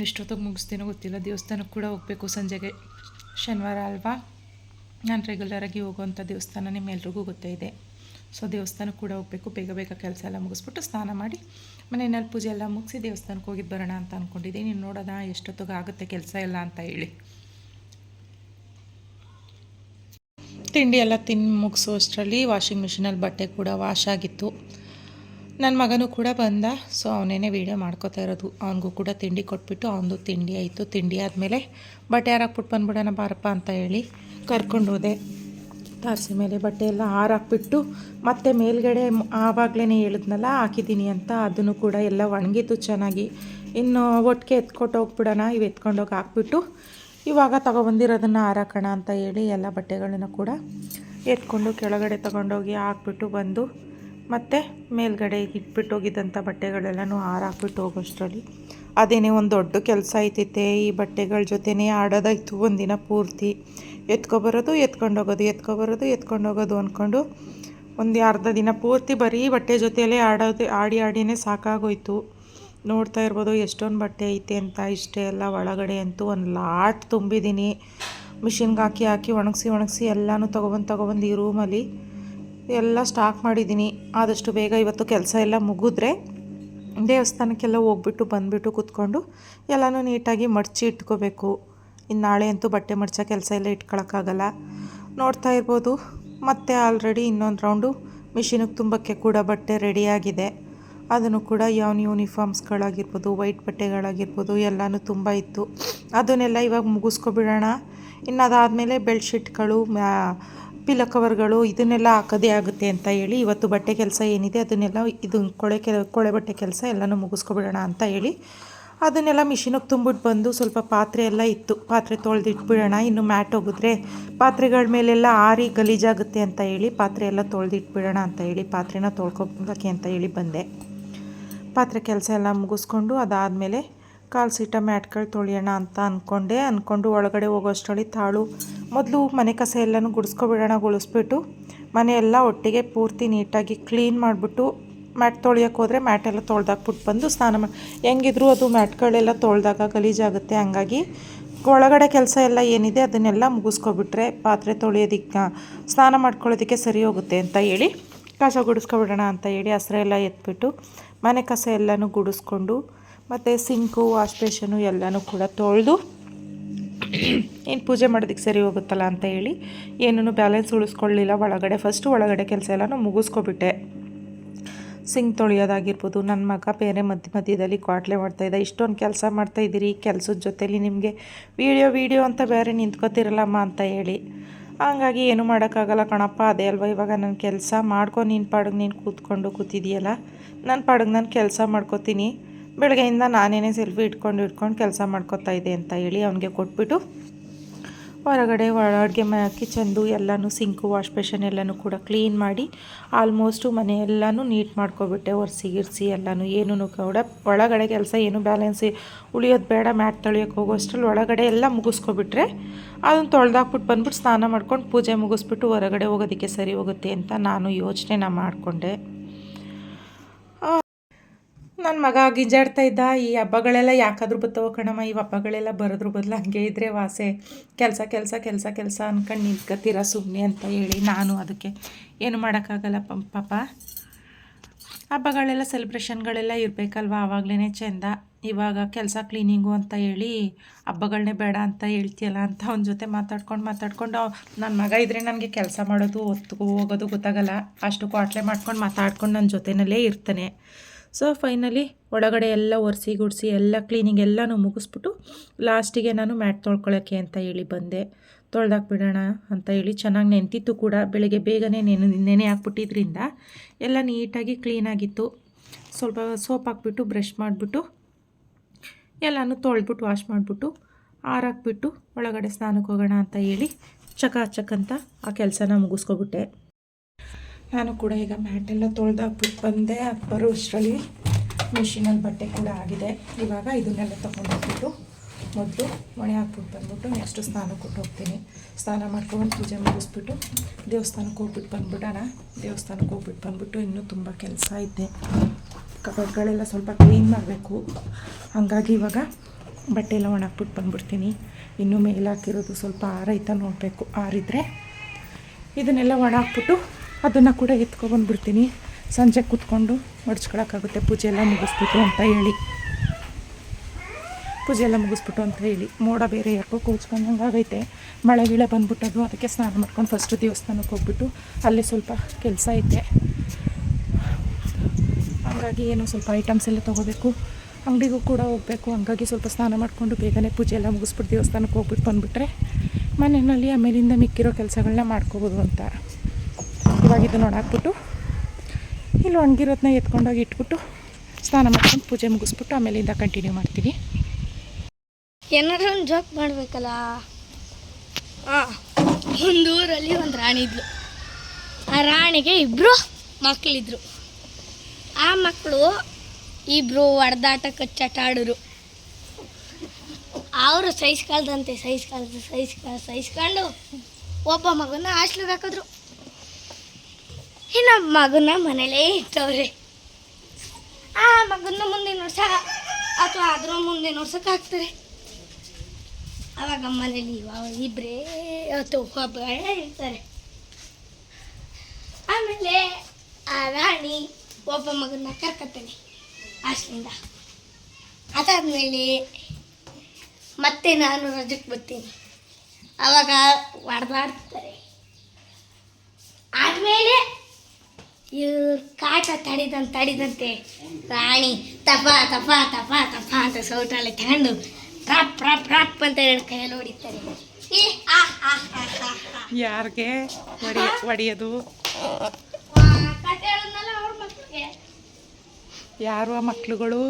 ಎಷ್ಟೊತ್ತಿಗೆ ಮುಗಿಸ್ತೀನೋ ಗೊತ್ತಿಲ್ಲ ದೇವಸ್ಥಾನಕ್ಕೆ ಕೂಡ ಹೋಗಬೇಕು ಸಂಜೆಗೆ. ಶನಿವಾರ ಅಲ್ವಾ? ನಾನು ರೆಗ್ಯುಲರಾಗಿ ಹೋಗುವಂಥ ದೇವಸ್ಥಾನ ನಿಮ್ಮೆಲ್ರಿಗೂ ಗೊತ್ತೇ ಇದೆ. ಸೊ ದೇವಸ್ಥಾನಕ್ಕೆ ಕೂಡ ಹೋಗಬೇಕು, ಬೇಗ ಬೇಗ ಕೆಲಸ ಎಲ್ಲ ಮುಗಿಸ್ಬಿಟ್ಟು ಸ್ನಾನ ಮಾಡಿ ಮನೆಯಲ್ಲಿ ಪೂಜೆ ಎಲ್ಲ ಮುಗಿಸಿ ದೇವಸ್ಥಾನಕ್ಕೆ ಹೋಗಿದ್ದು ಬರೋಣ ಅಂತ ಅಂದ್ಕೊಂಡಿದ್ದೀನಿ ನೋಡೋಣ ಎಷ್ಟೊತ್ತಿಗೆ ಆಗುತ್ತೆ ಕೆಲಸ ಎಲ್ಲ ಅಂತ ಹೇಳಿ. ತಿಂಡಿ ಎಲ್ಲ ತಿಂದು ಮುಗಿಸೋ ಅಷ್ಟರಲ್ಲಿ ವಾಷಿಂಗ್ ಮಿಷಿನಲ್ಲಿ ಬಟ್ಟೆ ಕೂಡ ವಾಶ್ ಆಗಿತ್ತು. ನನ್ನ ಮಗನೂ ಕೂಡ ಬಂದ ಸೊ ಅವನೇನೆ ವೀಡಿಯೋ ಮಾಡ್ಕೋತಾ ಇರೋದು. ಅವನಿಗೂ ಕೂಡ ತಿಂಡಿ ಕೊಟ್ಬಿಟ್ಟು ಅವನದು ತಿಂಡಿ ಆಯಿತು. ತಿಂಡಿ ಆದಮೇಲೆ ಬಟ್ಟೆ ಹಾರಾಕ್ಬಿಟ್ಟು ಬಂದ್ಬಿಡೋಣ ಬಾರಪ್ಪ ಅಂತ ಹೇಳಿ ಕರ್ಕೊಂಡು ಹೋದೆ. ತಾರಸಿ ಮೇಲೆ ಬಟ್ಟೆ ಎಲ್ಲ ಹಾರಾಕ್ಬಿಟ್ಟು ಮತ್ತೆ ಮೇಲ್ಗಡೆ ಆವಾಗಲೇ ಹೇಳಿದ್ನಲ್ಲ, ಹಾಕಿದ್ದೀನಿ ಅಂತ, ಅದನ್ನು ಕೂಡ ಎಲ್ಲ ಒಣಗಿತ್ತು ಚೆನ್ನಾಗಿ. ಇನ್ನು ಒಟ್ಟಿಗೆ ಎತ್ಕೊಟ್ಟು ಹೋಗ್ಬಿಡೋಣ, ಇವು ಎತ್ಕೊಂಡೋಗಿ ಹಾಕ್ಬಿಟ್ಟು ಇವಾಗ ತಗೊಬಂದಿರೋದನ್ನು ಹಾರಾಕೋಣ ಅಂತ ಹೇಳಿ ಎಲ್ಲ ಬಟ್ಟೆಗಳನ್ನು ಕೂಡ ಎತ್ಕೊಂಡು ಕೆಳಗಡೆ ತಗೊಂಡೋಗಿ ಹಾಕ್ಬಿಟ್ಟು ಬಂದು ಮತ್ತು ಮೇಲ್ಗಡೆ ಇಟ್ಬಿಟ್ಟು ಹೋಗಿದ್ದಂಥ ಬಟ್ಟೆಗಳೆಲ್ಲನೂ ಹಾರಾಕ್ಬಿಟ್ಟು ಹೋಗೋಷ್ಟರಲ್ಲಿ. ಅದೇನೇ ಒಂದು ದೊಡ್ಡ ಕೆಲಸ ಐತೈತೆ ಈ ಬಟ್ಟೆಗಳ ಜೊತೆನೇ ಆಡೋದಾಯ್ತು ಒಂದಿನ ಪೂರ್ತಿ. ಎತ್ಕೊಬರೋದು, ಎತ್ಕೊಂಡೋಗೋದು ಎತ್ಕೊಬರೋದು, ಎತ್ಕೊಂಡೋಗೋದು ಅಂದ್ಕೊಂಡು ಒಂದು ಅರ್ಧ ದಿನ ಪೂರ್ತಿ ಬರೀ ಬಟ್ಟೆ ಜೊತೆಯಲ್ಲೇ ಆಡೋದು, ಆಡಿ, ಆಡಿನೇ ಸಾಕಾಗೋಯ್ತು. ನೋಡ್ತಾ ಇರ್ಬೋದು, ಎಷ್ಟೊಂದು ಬಟ್ಟೆ ಐತೆ ಅಂತ, ಇಷ್ಟೇ ಎಲ್ಲ ಒಳಗಡೆ ಅಂತೂ ಒಂದು ಲಾಟ್ ತುಂಬಿದ್ದೀನಿ ಮಿಷಿನ್ಗೆ ಹಾಕಿ ಹಾಕಿ ಒಣಗಿಸಿ ಒಣಗಿಸಿ ಎಲ್ಲನೂ ತೊಗೊಬಂದು ತೊಗೊಬಂದು ಈ ರೂಮಲ್ಲಿ ಎಲ್ಲ ಸ್ಟಾಕ್ ಮಾಡಿದ್ದೀನಿ ಆದಷ್ಟು ಬೇಗ ಇವತ್ತು ಕೆಲಸ ಎಲ್ಲ ಮುಗಿದ್ರೆ ದೇವಸ್ಥಾನಕ್ಕೆಲ್ಲ ಹೋಗ್ಬಿಟ್ಟು, ಬಂದುಬಿಟ್ಟು ಕೂತ್ಕೊಂಡು ಎಲ್ಲನೂ ನೀಟಾಗಿ ಮಡಚಿ ಇಟ್ಕೋಬೇಕು. ಇನ್ನು ನಾಳೆ ಅಂತೂ ಬಟ್ಟೆ ಮಡ್ಚೋ ಕೆಲಸ ಎಲ್ಲ ಇಟ್ಕೊಳಕ್ಕಾಗಲ್ಲ. ನೋಡ್ತಾ ಇರ್ಬೋದು, ಮತ್ತೆ ಆಲ್ರೆಡಿ ಇನ್ನೊಂದು ರೌಂಡು ಮಿಷಿನಿಗೆ ತುಂಬಕ್ಕೆ ಕೂಡ ಬಟ್ಟೆ ರೆಡಿಯಾಗಿದೆ ಅದನ್ನು ಕೂಡ ಯಾವ್ನ ಯೂನಿಫಾರ್ಮ್ಸ್ಗಳಾಗಿರ್ಬೋದು ವೈಟ್ ಬಟ್ಟೆಗಳಾಗಿರ್ಬೋದು ಎಲ್ಲನೂ ತುಂಬ ಇತ್ತು. ಅದನ್ನೆಲ್ಲ ಇವಾಗ ಮುಗಿಸ್ಕೊಬಿಡೋಣ. ಇನ್ನು ಅದಾದಮೇಲೆ ಬೆಡ್ಶೀಟ್ಗಳು ಪಿಲ್ಲ ಕವರ್ಗಳು ಇದನ್ನೆಲ್ಲ ಹಾಕೋದೇ ಆಗುತ್ತೆ ಅಂತ ಹೇಳಿ ಇವತ್ತು ಬಟ್ಟೆ ಕೆಲಸ ಏನಿದೆ ಅದನ್ನೆಲ್ಲ ಇದು ಕೊಳೆ ಕೆ ಕೊಳೆ ಬಟ್ಟೆ ಕೆಲಸ ಎಲ್ಲನೂ ಮುಗಿಸ್ಕೊಬಿಡೋಣ ಅಂತ ಹೇಳಿ ಅದನ್ನೆಲ್ಲ ಮಿಷಿನಿಗೆ ತುಂಬಿಟ್ಟು ಬಂದು ಸ್ವಲ್ಪ ಪಾತ್ರೆ ಎಲ್ಲ ಇತ್ತು. ಪಾತ್ರೆ ತೊಳೆದಿಟ್ಬಿಡೋಣ. ಇನ್ನು ಮ್ಯಾಟ್ ಹೋಗಿದ್ರೆ ಪಾತ್ರೆಗಳ ಮೇಲೆಲ್ಲ ಆರಿ ಗಲೀಜಾಗುತ್ತೆ ಅಂತ ಹೇಳಿ ಪಾತ್ರೆ ಎಲ್ಲ ತೊಳೆದಿಟ್ಬಿಡೋಣ ಅಂತ ಹೇಳಿ ಪಾತ್ರೆನ ತೊಳ್ಕೊಳಕ್ಕೆ ಅಂತ ಹೇಳಿ ಬಂದೆ. ಪಾತ್ರೆ ಕೆಲಸ ಎಲ್ಲ ಮುಗಿಸ್ಕೊಂಡು ಅದಾದಮೇಲೆ ಕಾಲು ಸೀಟ ಮ್ಯಾಟ್ಗಳು ತೊಳೆಯೋಣ ಅಂತ ಅಂದ್ಕೊಂಡೆ ಅಂದ್ಕೊಂಡು ಒಳಗಡೆ ಹೋಗೋಷ್ಟೊಳಿ ತಾಳು ಮೊದಲು ಮನೆ ಕಸ ಎಲ್ಲನೂ ಗುಡಿಸ್ಕೊಬಿಡೋಣ ಗುಡಿಸ್ಬಿಟ್ಟು ಮನೆಯೆಲ್ಲ ಒಟ್ಟಿಗೆ ಪೂರ್ತಿ ನೀಟಾಗಿ ಕ್ಲೀನ್ ಮಾಡಿಬಿಟ್ಟು ಮ್ಯಾಟ್ ತೊಳೆಯೋಕೆ ಹೋದರೆ ಮ್ಯಾಟೆಲ್ಲ ತೊಳ್ದಾಕ್ಬಿಟ್ಟು ಬಂದು ಸ್ನಾನ ಮಾಡಿ, ಹೆಂಗಿದ್ರು ಅದು ಮ್ಯಾಟ್ಗಳೆಲ್ಲ ತೊಳೆದಾಗ ಗಲೀಜಾಗುತ್ತೆ. ಹಂಗಾಗಿ ಒಳಗಡೆ ಕೆಲಸ ಎಲ್ಲ ಏನಿದೆ ಅದನ್ನೆಲ್ಲ ಮುಗಿಸ್ಕೊಬಿಟ್ರೆ ಪಾತ್ರೆ ತೊಳೆಯೋದಕ್ಕೆ, ಸ್ನಾನ ಮಾಡ್ಕೊಳ್ಳೋದಕ್ಕೆ ಸರಿ ಹೋಗುತ್ತೆ ಅಂತ ಹೇಳಿ ಕಸ ಗುಡಿಸ್ಕೊಬಿಡೋಣ ಅಂತ ಹೇಳಿ ಹಸ್ರೆ ಎಲ್ಲ ಎತ್ಬಿಟ್ಟು ಮನೆ ಕಸ ಎಲ್ಲನೂ ಗುಡಿಸ್ಕೊಂಡು, ಮತ್ತು ಸಿಂಕು ವಾಶ್ ಬೇಷನು ಎಲ್ಲನೂ ಕೂಡ ತೊಳೆದು, ಏನು ಪೂಜೆ ಮಾಡೋದಕ್ಕೆ ಸರಿ ಹೋಗುತ್ತಲ್ಲ ಅಂತ ಹೇಳಿ ಏನೂ ಬ್ಯಾಲೆನ್ಸ್ ಉಳಿಸ್ಕೊಳ್ಳಿಲ್ಲ. ಒಳಗಡೆ ಫಸ್ಟು ಒಳಗಡೆ ಕೆಲಸ ಎಲ್ಲನೂ ಮುಗಿಸ್ಕೊಬಿಟ್ಟೆ. ಸಿಂಕ್ ತೊಳೆಯೋದಾಗಿರ್ಬೋದು ನನ್ನ ಮಗ ಬೇರೆ ಮಧ್ಯ ಮಧ್ಯದಲ್ಲಿ ಕ್ವಾಟ್ಲೆ ಮಾಡ್ತಾಯಿದ್ದ ಇಷ್ಟೊಂದು ಕೆಲಸ ಮಾಡ್ತಾಯಿದ್ದೀರಿ ಕೆಲಸದ ಜೊತೇಲಿ ನಿಮಗೆ ವೀಡಿಯೋ ವೀಡಿಯೋ ಅಂತ ಬೇರೆ ನಿಂತ್ಕೋತಿರಲ್ಲಮ್ಮ ಅಂತ ಹೇಳಿ. ಹಂಗಾಗಿ ಏನು ಮಾಡೋಕ್ಕಾಗಲ್ಲ ಕಣಪ್ಪ, ಅದೇ ಅಲ್ವಾ ಇವಾಗ ನನ್ನ ಕೆಲಸ. ಮಾಡ್ಕೊಂಡು ನೀನು ಪಾಡಿಗೆ ನೀನು ಕೂತ್ಕೊಂಡು ಕೂತಿದೆಯಲ್ಲ. ನನ್ನ ಪಾಡಿಗೆ ನಾನು ಕೆಲಸ ಮಾಡ್ಕೋತೀನಿ. ಬೆಳಗ್ಗೆಯಿಂದ ನಾನೇನೇ ಸೆಲ್ಫಿ ಇಟ್ಕೊಂಡು ಇಟ್ಕೊಂಡು ಕೆಲಸ ಮಾಡ್ಕೊತಾ ಇದ್ದೆ ಅಂತ ಹೇಳಿ ಅವನಿಗೆ ಕೊಟ್ಬಿಟ್ಟು ಹೊರಗಡೆ ಅಡುಗೆ ಮ, ಕಿಚನ್ದು ಎಲ್ಲನೂ ಸಿಂಕು ವಾಶ್ ಬೇಷನ್ ಎಲ್ಲನೂ ಕೂಡ ಕ್ಲೀನ್ ಮಾಡಿ ಆಲ್ಮೋಸ್ಟು ಮನೆ ಎಲ್ಲನೂ ನೀಟ್ ಮಾಡ್ಕೊಬಿಟ್ಟೆ, ಒರೆಸಿ ಗಿರ್ಸಿ ಎಲ್ಲನೂ. ಏನೂ ಕೂಡ ಒಳಗಡೆ ಕೆಲಸ ಏನು ಬ್ಯಾಲೆನ್ಸ್ ಉಳಿಯೋದು ಬೇಡ, ಮ್ಯಾಟ್ ತೊಳಿಯೋಕೆ ಹೋಗೋಷ್ಟ್ರಲ್ಲಿ ಒಳಗಡೆ ಎಲ್ಲ ಮುಗಿಸ್ಕೊಬಿಟ್ರೆ ಅದನ್ನು ತೊಳೆದಾಕ್ಬಿಟ್ಟು ಬಂದ್ಬಿಟ್ಟು ಸ್ನಾನ ಮಾಡ್ಕೊಂಡು ಪೂಜೆ ಮುಗಿಸ್ಬಿಟ್ಟು ಹೊರಗಡೆ ಹೋಗೋದಕ್ಕೆ ಸರಿ ಹೋಗುತ್ತೆ ಅಂತ ನಾನು ಯೋಚನೆನ ಮಾಡಿಕೊಂಡೆ. ನನ್ನ ಮಗ ಗಿಂಜಾಡ್ತಾ ಇದ್ದ. ಈ ಹಬ್ಬಗಳೆಲ್ಲ ಯಾಕಾದರೂ ಬತ್ತವ ಕಣಮ್ಮ, ಈ ಹಬ್ಬಗಳೆಲ್ಲ ಬರೋದ್ರ ಬದಲು ಹಂಗೆ ಇದ್ದರೆ ವಾಸೆ. ಕೆಲಸ ಕೆಲಸ ಕೆಲಸ ಕೆಲಸ ಅನ್ಕೊಂಡು ನಿಂತ್ಕೊತೀರ ಸುಮ್ಮನೆ ಅಂತ ಹೇಳಿ ನಾನು ಅದಕ್ಕೆ ಏನು ಮಾಡೋಕ್ಕಾಗಲ್ಲ ಪಾಪ. ಹಬ್ಬಗಳೆಲ್ಲ ಸೆಲೆಬ್ರೇಷನ್ಗಳೆಲ್ಲ ಇರಬೇಕಲ್ವ? ಆವಾಗಲೇ ಚೆಂದ. ಇವಾಗ ಕೆಲಸ ಕ್ಲೀನಿಂಗು ಅಂತ ಹೇಳಿ ಹಬ್ಬಗಳನ್ನೇ ಬೇಡ ಅಂತ ಹೇಳ್ತೀಯಲ್ಲ ಅಂತ ಅವನ ಜೊತೆ ಮಾತಾಡ್ಕೊಂಡು ಮಾತಾಡ್ಕೊಂಡು ನನ್ನ ಮಗ ಇದ್ದರೆ ನನಗೆ ಕೆಲಸ ಮಾಡೋದು ಹೊತ್ತು ಹೋಗೋದು ಗೊತ್ತಾಗಲ್ಲ. ಅಷ್ಟು ಕ್ವಾಟ್ಲೆ ಮಾಡ್ಕೊಂಡು ಮಾತಾಡ್ಕೊಂಡು ನನ್ನ ಜೊತೆಯಲ್ಲೇ ಇರ್ತಾನೆ. ಸೊ ಫೈನಲಿ ಒಳಗಡೆ ಎಲ್ಲ ಒರೆಸಿ ಗುಡಿಸಿ ಎಲ್ಲ ಕ್ಲೀನಿಂಗ್ ಎಲ್ಲನೂ ಮುಗಿಸ್ಬಿಟ್ಟು ಲಾಸ್ಟಿಗೆ ನಾನು ಮ್ಯಾಟ್ ತೊಳ್ಕೊಳ್ಳೋಕ್ಕೆ ಅಂತ ಹೇಳಿ ಬಂದೆ. ತೊಳೆದಾಕ್ಬಿಡೋಣ ಅಂತ ಹೇಳಿ ಚೆನ್ನಾಗಿ ನೆಂತಿತ್ತು ಕೂಡ. ಬೆಳಗ್ಗೆ ಬೇಗನೆ ನೆನೆ ನೆನೆ ಹಾಕ್ಬಿಟ್ಟಿದ್ರಿಂದ ಎಲ್ಲ ನೀಟಾಗಿ ಕ್ಲೀನಾಗಿತ್ತು ಸ್ವಲ್ಪ ಸೋಪ್ ಹಾಕ್ಬಿಟ್ಟು ಬ್ರಷ್ ಮಾಡಿಬಿಟ್ಟು ಎಲ್ಲನೂ ತೊಳೆದ್ಬಿಟ್ಟು ವಾಶ್ ಮಾಡಿಬಿಟ್ಟು ಆರಾಕ್ಬಿಟ್ಟು ಒಳಗಡೆ ಸ್ನಾನಕ್ಕೆ ಹೋಗೋಣ ಅಂತ ಹೇಳಿ ಚಕ ಅಂತ ಆ ಕೆಲಸನ ಮುಗಿಸ್ಕೊಬಿಟ್ಟೆ. ನಾನು ಕೂಡ ಈಗ ಮ್ಯಾಟೆಲ್ಲ ತೊಳೆದಾಕ್ಬಿಟ್ಟು ಬಂದೆ. ಅದು ಬರೋ ಅಷ್ಟರಲ್ಲಿ ಮಿಷಿನಲ್ಲಿ ಬಟ್ಟೆ ಕೂಡ ಆಗಿದೆ. ಇವಾಗ ಇದನ್ನೆಲ್ಲ ತೊಗೊಂಡೋಗ್ಬಿಟ್ಟು ಮೊದಲು ಮಣೆ ಹಾಕ್ಬಿಟ್ಟು ಬಂದ್ಬಿಟ್ಟು ನೆಕ್ಸ್ಟು ಸ್ನಾನಕ್ಕೆ ಕೊಟ್ಟು ಹೋಗ್ತೀನಿ. ಸ್ನಾನ ಮಾಡ್ಕೊಂಡು ಪೂಜೆ ಮುಗಿಸ್ಬಿಟ್ಟು ದೇವಸ್ಥಾನಕ್ಕೆ ಹೋಗ್ಬಿಟ್ಟು ಬಂದ್ಬಿಡೋಣ. ದೇವಸ್ಥಾನಕ್ಕೆ ಹೋಗ್ಬಿಟ್ಟು ಬಂದ್ಬಿಟ್ಟು ಇನ್ನೂ ತುಂಬ ಕೆಲಸ ಇದೆ. ಕಬಡ್ಗಳೆಲ್ಲ ಸ್ವಲ್ಪ ಕ್ಲೀನ್ ಮಾಡಬೇಕು. ಹಾಗಾಗಿ ಇವಾಗ ಬಟ್ಟೆ ಎಲ್ಲ ಒಣಾಕ್ಬಿಟ್ಟು ಬಂದ್ಬಿಡ್ತೀನಿ. ಇನ್ನೂ ಮೇಲೆ ಹಾಕಿರೋದು ಸ್ವಲ್ಪ ಆರೈತ ನೋಡಬೇಕು. ಆರಿದ್ರೆ ಇದನ್ನೆಲ್ಲ ಒಣ ಹಾಕ್ಬಿಟ್ಟು ಅದನ್ನು ಕೂಡ ಎತ್ಕೊಬಂದ್ಬಿಡ್ತೀನಿ. ಸಂಜೆ ಕೂತ್ಕೊಂಡು ಮಡ್ಚ್ಕೊಳಕ್ಕಾಗುತ್ತೆ. ಪೂಜೆ ಎಲ್ಲ ಮುಗಿಸ್ಬಿಟ್ಟು ಅಂತ ಹೇಳಿ. ಪೂಜೆ ಎಲ್ಲ ಮುಗಿಸ್ಬಿಟ್ಟು ಅಂತ ಹೇಳಿ. ಮೋಡ ಬೇರೆ ಯಾಕೋ ಕೂಚ್ಕೊಂಡಂಗೆ ಆಗೈತೆ. ಮಳೆ ಗಿಳೆ ಬಂದ್ಬಿಟ್ಟದು ಅದಕ್ಕೆ ಸ್ನಾನ ಮಾಡ್ಕೊಂಡು ಫಸ್ಟು ದೇವಸ್ಥಾನಕ್ಕೆ ಹೋಗ್ಬಿಟ್ಟು ಅಲ್ಲಿ ಸ್ವಲ್ಪ ಕೆಲಸ ಐತೆ. ಹಂಗಾಗಿ ಏನು ಸ್ವಲ್ಪ ಐಟಮ್ಸ್ ಎಲ್ಲ ತೊಗೋಬೇಕು. ಅಂಗಡಿಗೂ ಕೂಡ ಹೋಗಬೇಕು. ಹಂಗಾಗಿ ಸ್ವಲ್ಪ ಸ್ನಾನ ಮಾಡಿಕೊಂಡು ಬೇಗನೆ ಪೂಜೆ ಎಲ್ಲ ಮುಗಿಸ್ಬಿಟ್ಟು ದೇವಸ್ಥಾನಕ್ಕೆ ಹೋಗ್ಬಿಟ್ಟು ಬಂದುಬಿಟ್ರೆ ಮನೆಯಲ್ಲಿ ಆಮೇಲಿಂದ ಮಿಕ್ಕಿರೋ ಕೆಲಸಗಳನ್ನ ಮಾಡ್ಕೋಬೋದು ಅಂತ. ಇವಾಗ ನೋಡಾಕ್ಬಿಟ್ಟು ಇಲ್ಲಿ ಒಣಗಿರೋದನ್ನ ಎತ್ಕೊಂಡೋಗಿ ಇಟ್ಬಿಟ್ಟು ಸ್ನಾನ ಮಾಡ್ಕೊಂಡು ಪೂಜೆ ಮುಗಿಸ್ಬಿಟ್ಟು ಆಮೇಲಿಂದ ಕಂಟಿನ್ಯೂ ಮಾಡ್ತೀನಿ ಏನಾದ್ರೂ ಒಂದು ಜೋಕ್ ಮಾಡಬೇಕಲ್ಲ? ಹಾಂ ಒಂದು ಊರಲ್ಲಿ ಒಂದು ರಾಣಿ ಇದ್ಲು. ಆ ರಾಣಿಗೆ ಇಬ್ಬರು ಮಕ್ಕಳಿದ್ರು ಆ ಮಕ್ಕಳು ಇಬ್ಬರು ಹೊಡೆದಾಟ ಕಚ್ಚಾಟ ಆಡೋರು ಅವರು ಸಹಿಸ್ಕೊಳ್ದಂತೆ, ಸಹಿಸ್ಕೊಳ್ದು ಸಹಿಸ್ಕ ಸಹಿಸ್ಕೊಂಡು ಒಬ್ಬ ಮಗನ ಹಾಸ್ಲಿಗೆ ಹಾಕಿದ್ರು. ಇನ್ನೊಬ್ಬ ಮಗನ ಮನೇಲೇ ಇರ್ತವ್ರಿ ಆ ಮಗನ ಮುಂದೆ ನೋಡ್ಸ ಅಥವಾ ಅದ್ರ ಮುಂದೆ ವರ್ಷಕ್ಕೆ ಹಾಕ್ತಾರೆ. ಅವಾಗ ಮನೇಲಿ ಇವಾಗ ಇಬ್ಬರೇ ಅಥವಾ ಒಬ್ಬ ಇರ್ತಾರೆ. ಆಮೇಲೆ ಆ ರಾಣಿ ಒಬ್ಬ ಮಗನ ಕರ್ಕತ್ತಾನೆ ಅಷ್ಟರಿಂದ. ಅದಾದ್ಮೇಲೆ ಮತ್ತೆ ನಾನು ರಜಕ್ಕೆ ಬರ್ತೀನಿ. ಅವಾಗ ಹೊಡೆದಾಡ್ತಾರೆ ಆದಮೇಲೆ ಕಾಟ ತಡಿದಂತೆ ತಡಿದಂತೆ. ರಾಣಿ ತಪ ತಪ ತಪ ತಪ ಅಂತ ಸೌಟಲ್ಲಿ ತಗೊಂಡು ರಪ್ ರಪ್ ರಪ್ ಅಂತ ಹೇಳಿ ಕೈಯಲ್ಲಿ ಹೊಡಿತಾರೆ. ಯಾರಿಗೆ ಹೊಡಿ ಹೊಡಿಯೋದು? ಯಾರು ಆ ಮಕ್ಳುಗಳು?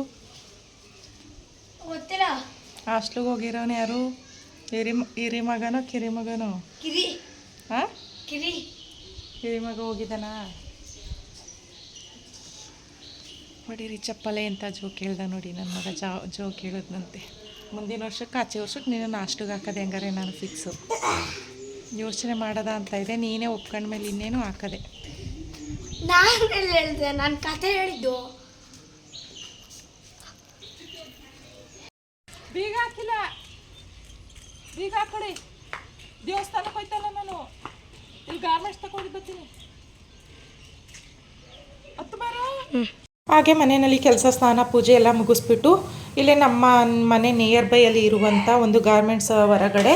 ಗೊತ್ತಿಲ್ಲ. ಹಾಸ್ಟ್ಲಿಗೆ ಹೋಗಿರೋನು ಯಾರು? ಹಿರಿ ಹಿರಿ ಮಗನೋ ಕಿರಿ ಮಗನೋ? ಕಿರಿ. ಹಾಂ ಕಿರಿ. ಹಿರಿ ಮಗ ಹೋಗಿದ್ದಾನಾ? ಹೊಡೀರಿ ಚಪ್ಪಲೆ ಅಂತ ಜೋಕ್ ಕೇಳ್ದೆ ನೋಡಿ ನನ್ನ ಮಗ ಜಾ ಜೋಕ್ ಹೇಳಿದ್ನಂತೆ ಮುಂದಿನ ವರ್ಷಕ್ಕೆ ಆಚೆ ವರ್ಷಕ್ಕೆ ನೀನು ನಾಷ್ಟಿಗೆ ಹಾಕೋದೆ ಹೆಂಗಾರೆ ನಾನು ಫಿಕ್ಸು ಯೋಚನೆ ಮಾಡೋದ ಅಂತ ಇದೆ ನೀನೇ ಒಪ್ಕೊಂಡ್ಮೇಲೆ ಇನ್ನೇನು ಹಾಕದೆ. ನಾನು ಹೇಳಿದೆ ನಾನು ಕತೆ ಹೇಳಿದ್ದು. ಬೀಗ ಹಾಕಿಲ್ಲ. ಬೀಗ ಹಾಕೊಡಿ. ದೇವಸ್ಥಾನಕ್ಕೆ ಹೋಯ್ತಲ್ಲ ನಾನು. ಇಲ್ಲಿ ಗಾರ್ಮೆಂಟ್ಸ್ ತಗೊಂಡು ಬರ್ತೀನಿ ಹತ್ತು ಬಾರೋ ಹಾಗೆ ಮನೆಯಲ್ಲಿ ಕೆಲಸ, ಸ್ನಾನ, ಪೂಜೆ ಎಲ್ಲ ಮುಗಿಸ್ಬಿಟ್ಟು ಇಲ್ಲೇ ನಮ್ಮ ಮನೆ ನಿಯರ್ ಬೈಯಲ್ಲಿ ಇರುವಂಥ ಒಂದು ಗಾರ್ಮೆಂಟ್ಸ್ ಹೊರಗಡೆ.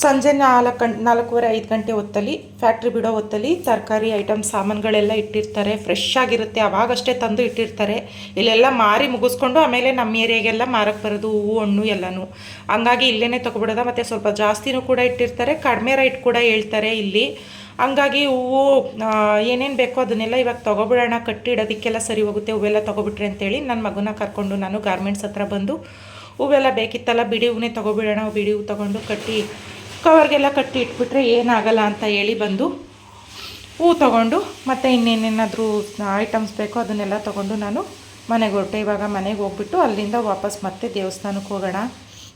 ಸಂಜೆ ನಾಲ್ಕು ಗಂಟೆ ನಾಲ್ಕೂವರೆ, ಐದು ಗಂಟೆ ಹೊತ್ತಲ್ಲಿ ಫ್ಯಾಕ್ಟ್ರಿ ಬಿಡೋ ಹೊತ್ತಲ್ಲಿ ತರಕಾರಿ ಐಟಮ್ ಸಾಮಾನುಗಳೆಲ್ಲ ಇಟ್ಟಿರ್ತಾರೆ. ಫ್ರೆಶ್ ಆಗಿರುತ್ತೆ, ಅವಾಗಷ್ಟೇ ತಂದು ಇಟ್ಟಿರ್ತಾರೆ. ಇಲ್ಲೆಲ್ಲ ಮಾರಿ ಮುಗಿಸ್ಕೊಂಡು ಆಮೇಲೆ ನಮ್ಮ ಏರಿಯಾಗೆಲ್ಲ ಮಾರಕ್ಕೆ ಬರೋದು, ಹೂವು, ಹಣ್ಣು ಎಲ್ಲನೂ. ಹಂಗಾಗಿ ಇಲ್ಲೇ ತೊಗೊಬಿಡೋದ, ಮತ್ತು ಸ್ವಲ್ಪ ಜಾಸ್ತಿನೂ ಕೂಡ ಇಟ್ಟಿರ್ತಾರೆ. ಕಡಿಮೆ ರೇಟ್ ಕೂಡ ಹೇಳ್ತಾರೆ ಇಲ್ಲಿ. ಹಂಗಾಗಿ ಹೂವು ಏನೇನು ಬೇಕೋ ಅದನ್ನೆಲ್ಲ ಇವಾಗ ತೊಗೊಬಿಡೋಣ, ಕಟ್ಟಿಡೋದಕ್ಕೆಲ್ಲ ಸರಿ ಹೋಗುತ್ತೆ, ಹೂವೆಲ್ಲ ತೊಗೊಬಿಟ್ರೆ ಅಂತೇಳಿ ನನ್ನ ಮಗುನ ಕರ್ಕೊಂಡು ನಾನು ಗಾರ್ಮೆಂಟ್ಸ್ ಹತ್ರ ಬಂದು ಹೂವೆಲ್ಲ ಬೇಕಿತ್ತಲ್ಲ, ಬಿಡಿ ಹೂವನ್ನೇ ತೊಗೊಬಿಡೋಣ, ಬಿಡಿ ಹೂವು ತೊಗೊಂಡು ಕಟ್ಟಿ ಕವರ್ಗೆಲ್ಲ ಕಟ್ಟಿ ಇಟ್ಬಿಟ್ರೆ ಏನಾಗಲ್ಲ ಅಂತ ಹೇಳಿ ಬಂದು ಹೂ ತೊಗೊಂಡು ಮತ್ತು ಇನ್ನೇನೇನಾದರೂ ಐಟಮ್ಸ್ ಬೇಕೋ ಅದನ್ನೆಲ್ಲ ತೊಗೊಂಡು ನಾನು ಮನೆಗೆ ಹೊರಟೆ. ಇವಾಗ ಮನೆಗೆ ಹೋಗ್ಬಿಟ್ಟು ಅಲ್ಲಿಂದ ವಾಪಸ್ ಮತ್ತೆ ದೇವಸ್ಥಾನಕ್ಕೆ ಹೋಗೋಣ.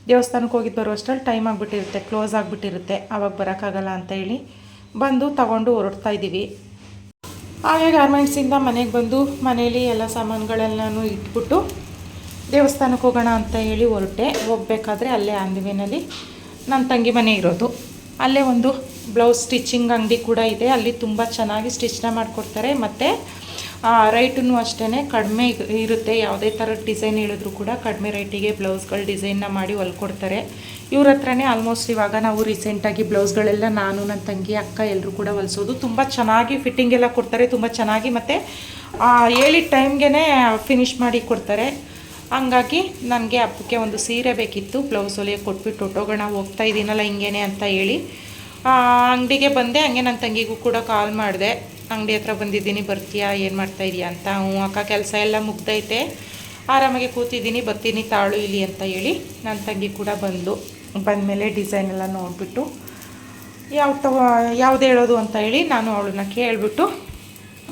ದೇವಸ್ಥಾನಕ್ಕೆ ಹೋಗಿದ್ದು ಬರೋ ಅಷ್ಟರಲ್ಲಿ ಟೈಮ್ ಆಗಿಬಿಟ್ಟಿರುತ್ತೆ ಕ್ಲೋಸ್ ಆಗಿಬಿಟ್ಟಿರುತ್ತೆ. ಆವಾಗ ಬರೋಕ್ಕಾಗಲ್ಲ ಅಂತ ಹೇಳಿ. ಬಂದು ತಗೊಂಡು ಹೊರಡ್ತಾ ಇದ್ದೀವಿ. ಹಾಗೆ ಗಾರ್ಮೆಂಟ್ಸಿಂದ ಮನೆಗೆ ಬಂದು ಮನೇಲಿ ಎಲ್ಲ ಸಾಮಾನುಗಳೆಲ್ಲನೂ ಇಟ್ಬಿಟ್ಟು ದೇವಸ್ಥಾನಕ್ಕೆ ಹೋಗೋಣ ಅಂತ ಹೇಳಿ ಹೊರಟೆ. ಹೋಗ್ಬೇಕಾದ್ರೆ ಅಲ್ಲೇ ಆಂದಿವೇನಲ್ಲಿ ನನ್ನ ತಂಗಿ ಮನೆ ಇರೋದು. ಅಲ್ಲೇ ಒಂದು ಬ್ಲೌಸ್ ಸ್ಟಿಚಿಂಗ್ ಅಂಗಡಿ ಕೂಡ ಇದೆ. ಅಲ್ಲಿ ತುಂಬ ಚೆನ್ನಾಗಿ ಸ್ಟಿಚ್ನ ಮಾಡಿಕೊಡ್ತಾರೆ. ಮತ್ತು ರೈಟನ್ನು ಅಷ್ಟೇ ಕಡಿಮೆ ಇರುತ್ತೆ. ಯಾವುದೇ ಥರದ ಡಿಸೈನ್ ಹೇಳಿದ್ರು ಕೂಡ ಕಡಿಮೆ ರೈಟಿಗೆ ಬ್ಲೌಸ್ಗಳು ಡಿಸೈನ್ನ ಮಾಡಿ ಹೊಲ್ಕೊಡ್ತಾರೆ. ಇವ್ರ ಹತ್ರನೇ ಆಲ್ಮೋಸ್ಟ್ ಇವಾಗ ನಾವು ರೀಸೆಂಟಾಗಿ ಬ್ಲೌಸ್ಗಳೆಲ್ಲ ನಾನು ನನ್ನ ತಂಗಿ, ಅಕ್ಕ ಎಲ್ಲರೂ ಕೂಡ ಹೊಲಿಸೋದು. ತುಂಬ ಚೆನ್ನಾಗಿ ಫಿಟ್ಟಿಂಗ್ ಎಲ್ಲ ಕೊಡ್ತಾರೆ, ತುಂಬ ಚೆನ್ನಾಗಿ. ಮತ್ತು ಹೇಳಿದ ಟೈಮ್ಗೆ ಫಿನಿಶ್ ಮಾಡಿ ಕೊಡ್ತಾರೆ. ಹಂಗಾಗಿ ನನಗೆ ಹಬ್ಬಕ್ಕೆ ಒಂದು ಸೀರೆ ಬೇಕಿತ್ತು. ಬ್ಲೌಸ್ ಹೊಲಿಯೋಕೆ ಕೊಟ್ಬಿಟ್ಟು ಹೊಟ್ಟೋಗೋಣ ಹೋಗ್ತಾ ಇದ್ದೀನಲ್ಲ ಹಿಂಗೇನೆ ಅಂತ ಹೇಳಿ. ಅಂಗಡಿಗೆ ಬಂದೆ. ಹಂಗೆ ನನ್ನ ತಂಗಿಗೂ ಕೂಡ ಕಾಲ್ ಮಾಡಿದೆ. ಅಂಗಡಿ ಹತ್ರ ಬಂದಿದ್ದೀನಿ, ಬರ್ತೀಯಾ? ಏನು ಮಾಡ್ತಾ ಇದೀಯಾ ಅಂತ. ಹ್ಞೂ, ಅಕ್ಕ ಕೆಲಸ ಎಲ್ಲ ಮುಗ್ದೈತೆ. ಆರಾಮಾಗಿ ಕೂತಿದ್ದೀನಿ, ಬರ್ತೀನಿ ತಾಳು ಇಲ್ಲಿ ಅಂತ ಹೇಳಿ ನನ್ನ ತಂಗಿ ಕೂಡ ಬಂದು. ಬಂದಮೇಲೆ ಡಿಸೈನ್ ಎಲ್ಲ ನೋಡಿಬಿಟ್ಟು ಯಾವ ತಗೋ ಯಾವ್ದು ಹೇಳೋದು ಅಂತ ಹೇಳಿ ನಾನು ಅವಳನ್ನ ಕೇಳಿಬಿಟ್ಟು